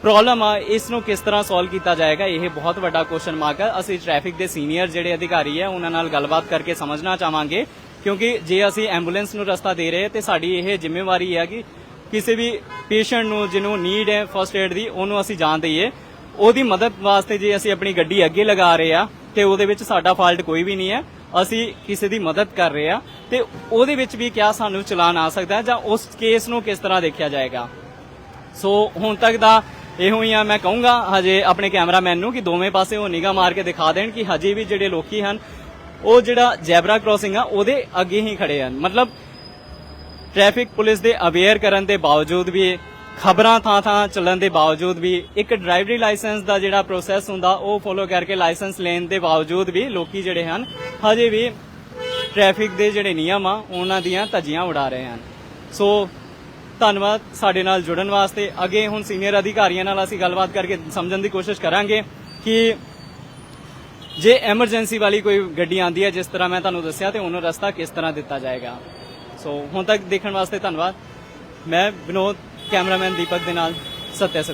ਪ੍ਰੋਬਲਮ ਆ ਇਸ ਨੂੰ ਕਿਸ ਤਰ੍ਹਾਂ ਸੋਲਵ ਕੀਤਾ ਜਾਏਗਾ, ਇਹ ਬਹੁਤ ਵੱਡਾ ਕੁਐਸਚਨ ਮਾਰਕ ਹੈ ਅਸੀਂ ਟ੍ਰੈਫਿਕ ਦੇ ਸੀਨੀਅਰ ਜਿਹੜੇ ਅਧਿਕਾਰੀ ਹੈ ਉਹਨਾਂ ਨਾਲ ਗੱਲਬਾਤ ਕਰਕੇ ਸਮਝਣਾ ਚਾਹਾਂਗੇ। ਕਿਉਂਕਿ ਜੇ ਅਸੀਂ ਐਂਬੂਲੈਂਸ ਨੂੰ ਰਸਤਾ ਦੇ ਰਹੇ ਹਾਂ ਤੇ ਸਾਡੀ ਇਹ ਜ਼ਿੰਮੇਵਾਰੀ ਹੈ ਕਿ ਕਿਸੇ ਵੀ ਪੇਸ਼ੈਂਟ ਨੂੰ, ਜਿਹਨੂੰ ਨੀਡ ਹੈ ਫਰਸਟ ਏਡ ਦੀ, ਉਹਨੂੰ ਅਸੀਂ ਜਾਣ ਦਈਏ। ਉਹਦੀ ਮਦਦ ਵਾਸਤੇ ਜੇ ਅਸੀਂ ਆਪਣੀ ਗੱਡੀ ਅੱਗੇ ਲਗਾ ਰਹੇ ਆ, ਤੇ ਉਹਦੇ ਵਿੱਚ ਸਾਡਾ ਫਾਲਟ ਕੋਈ ਵੀ ਨਹੀਂ ਹੈ। ਅਸੀਂ ਕਿਸੇ ਦੀ ਮਦਦ ਕਰ ਰਹੇ ਆ, ਤੇ ਉਹਦੇ ਵਿੱਚ ਵੀ ਕਿਆ ਸਾਨੂੰ ਚਲਾਨ ਆ ਸਕਦਾ, ਜਾਂ ਉਸ ਕੇਸ ਨੂੰ ਕਿਸ ਤਰ੍ਹਾਂ ਦੇਖਿਆ ਜਾਏਗਾ। ਸੋ ਹੁਣ ਤੱਕ ਦਾ ਇਹੋ ਹੀ ਆ, ਮੈਂ ਕਹੂੰਗਾ ਹਜੇ ਆਪਣੇ ਕੈਮਰਾਮੈਨ ਨੂੰ ਕਿ ਦੋਵੇਂ ਪਾਸੇ ਉਹ ਨਿਗਾਹ ਮਾਰ ਕੇ ਦਿਖਾ ਦੇਣ ਕਿ ਹਜੇ ਵੀ ਜਿਹੜੇ ਲੋਕੀ ਹਨ, ਉਹ ਜਿਹੜਾ ਜੈਬਰਾ ਕ੍ਰਾਸਿੰਗ ਆ, ਉਹਦੇ ਅੱਗੇ ਹੀ ਖੜੇ ਹਨ। ਮਤਲਬ, ਟ੍ਰੈਫਿਕ ਪੁਲਿਸ ਦੇ ਅਵੇਅਰ ਕਰਨ ਦੇ ਬਾਵਜੂਦ ਵੀ, ਖਬਰਾਂ ਥਾਂ ਥਾਂ ਚੱਲਣ ਦੇ ਬਾਵਜੂਦ ਵੀ, ਇੱਕ ਡਰਾਈਵਰੀ ਲਾਇਸੈਂਸ ਦਾ ਜਿਹੜਾ ਪ੍ਰੋਸੈਸ ਹੁੰਦਾ, ਉਹ ਫੋਲੋ ਕਰਕੇ ਲਾਇਸੈਂਸ ਲੈਣ ਦੇ ਬਾਵਜੂਦ ਵੀ ਲੋਕੀ ਜਿਹੜੇ ਹਨ, ਹਜੇ ਵੀ ਟ੍ਰੈਫਿਕ ਦੇ ਜਿਹੜੇ ਨਿਯਮ ਆ, ਉਹਨਾਂ ਦੀਆਂ ਧੱਜੀਆਂ ਉਡਾ ਰਹੇ ਹਨ। ਸੋ ਧੰਨਵਾਦ ਸਾਡੇ ਨਾਲ ਜੁੜਨ ਵਾਸਤੇ। ਅੱਗੇ ਹੁਣ ਸੀਨੀਅਰ ਅਧਿਕਾਰੀਆਂ ਨਾਲ ਅਸੀਂ ਗੱਲਬਾਤ ਕਰਕੇ ਸਮਝਣ ਦੀ ਕੋਸ਼ਿਸ਼ ਕਰਾਂਗੇ ਕਿ ਜੇ ਐਮਰਜੈਂਸੀ ਵਾਲੀ ਕੋਈ ਗੱਡੀ ਆਂਦੀ ਹੈ, ਜਿਸ ਤਰ੍ਹਾਂ ਮੈਂ ਤੁਹਾਨੂੰ ਦੱਸਿਆ ਤੇ ਉਹਨੂੰ ਰਸਤਾ ਕਿਸ ਤਰ੍ਹਾਂ ਦਿੱਤਾ ਜਾਏਗਾ। ਸੋ ਹੁਣ ਤੱਕ ਦੇਖਣ ਵਾਸਤੇ ਧੰਨਵਾਦ। ਮੈਂ ਵਿਨੋਦ, ਕੈਮਰਾਮੈਨ ਦੀਪਕ ਦੇ ਨਾਲ ਸਤਿਆ ਸਰ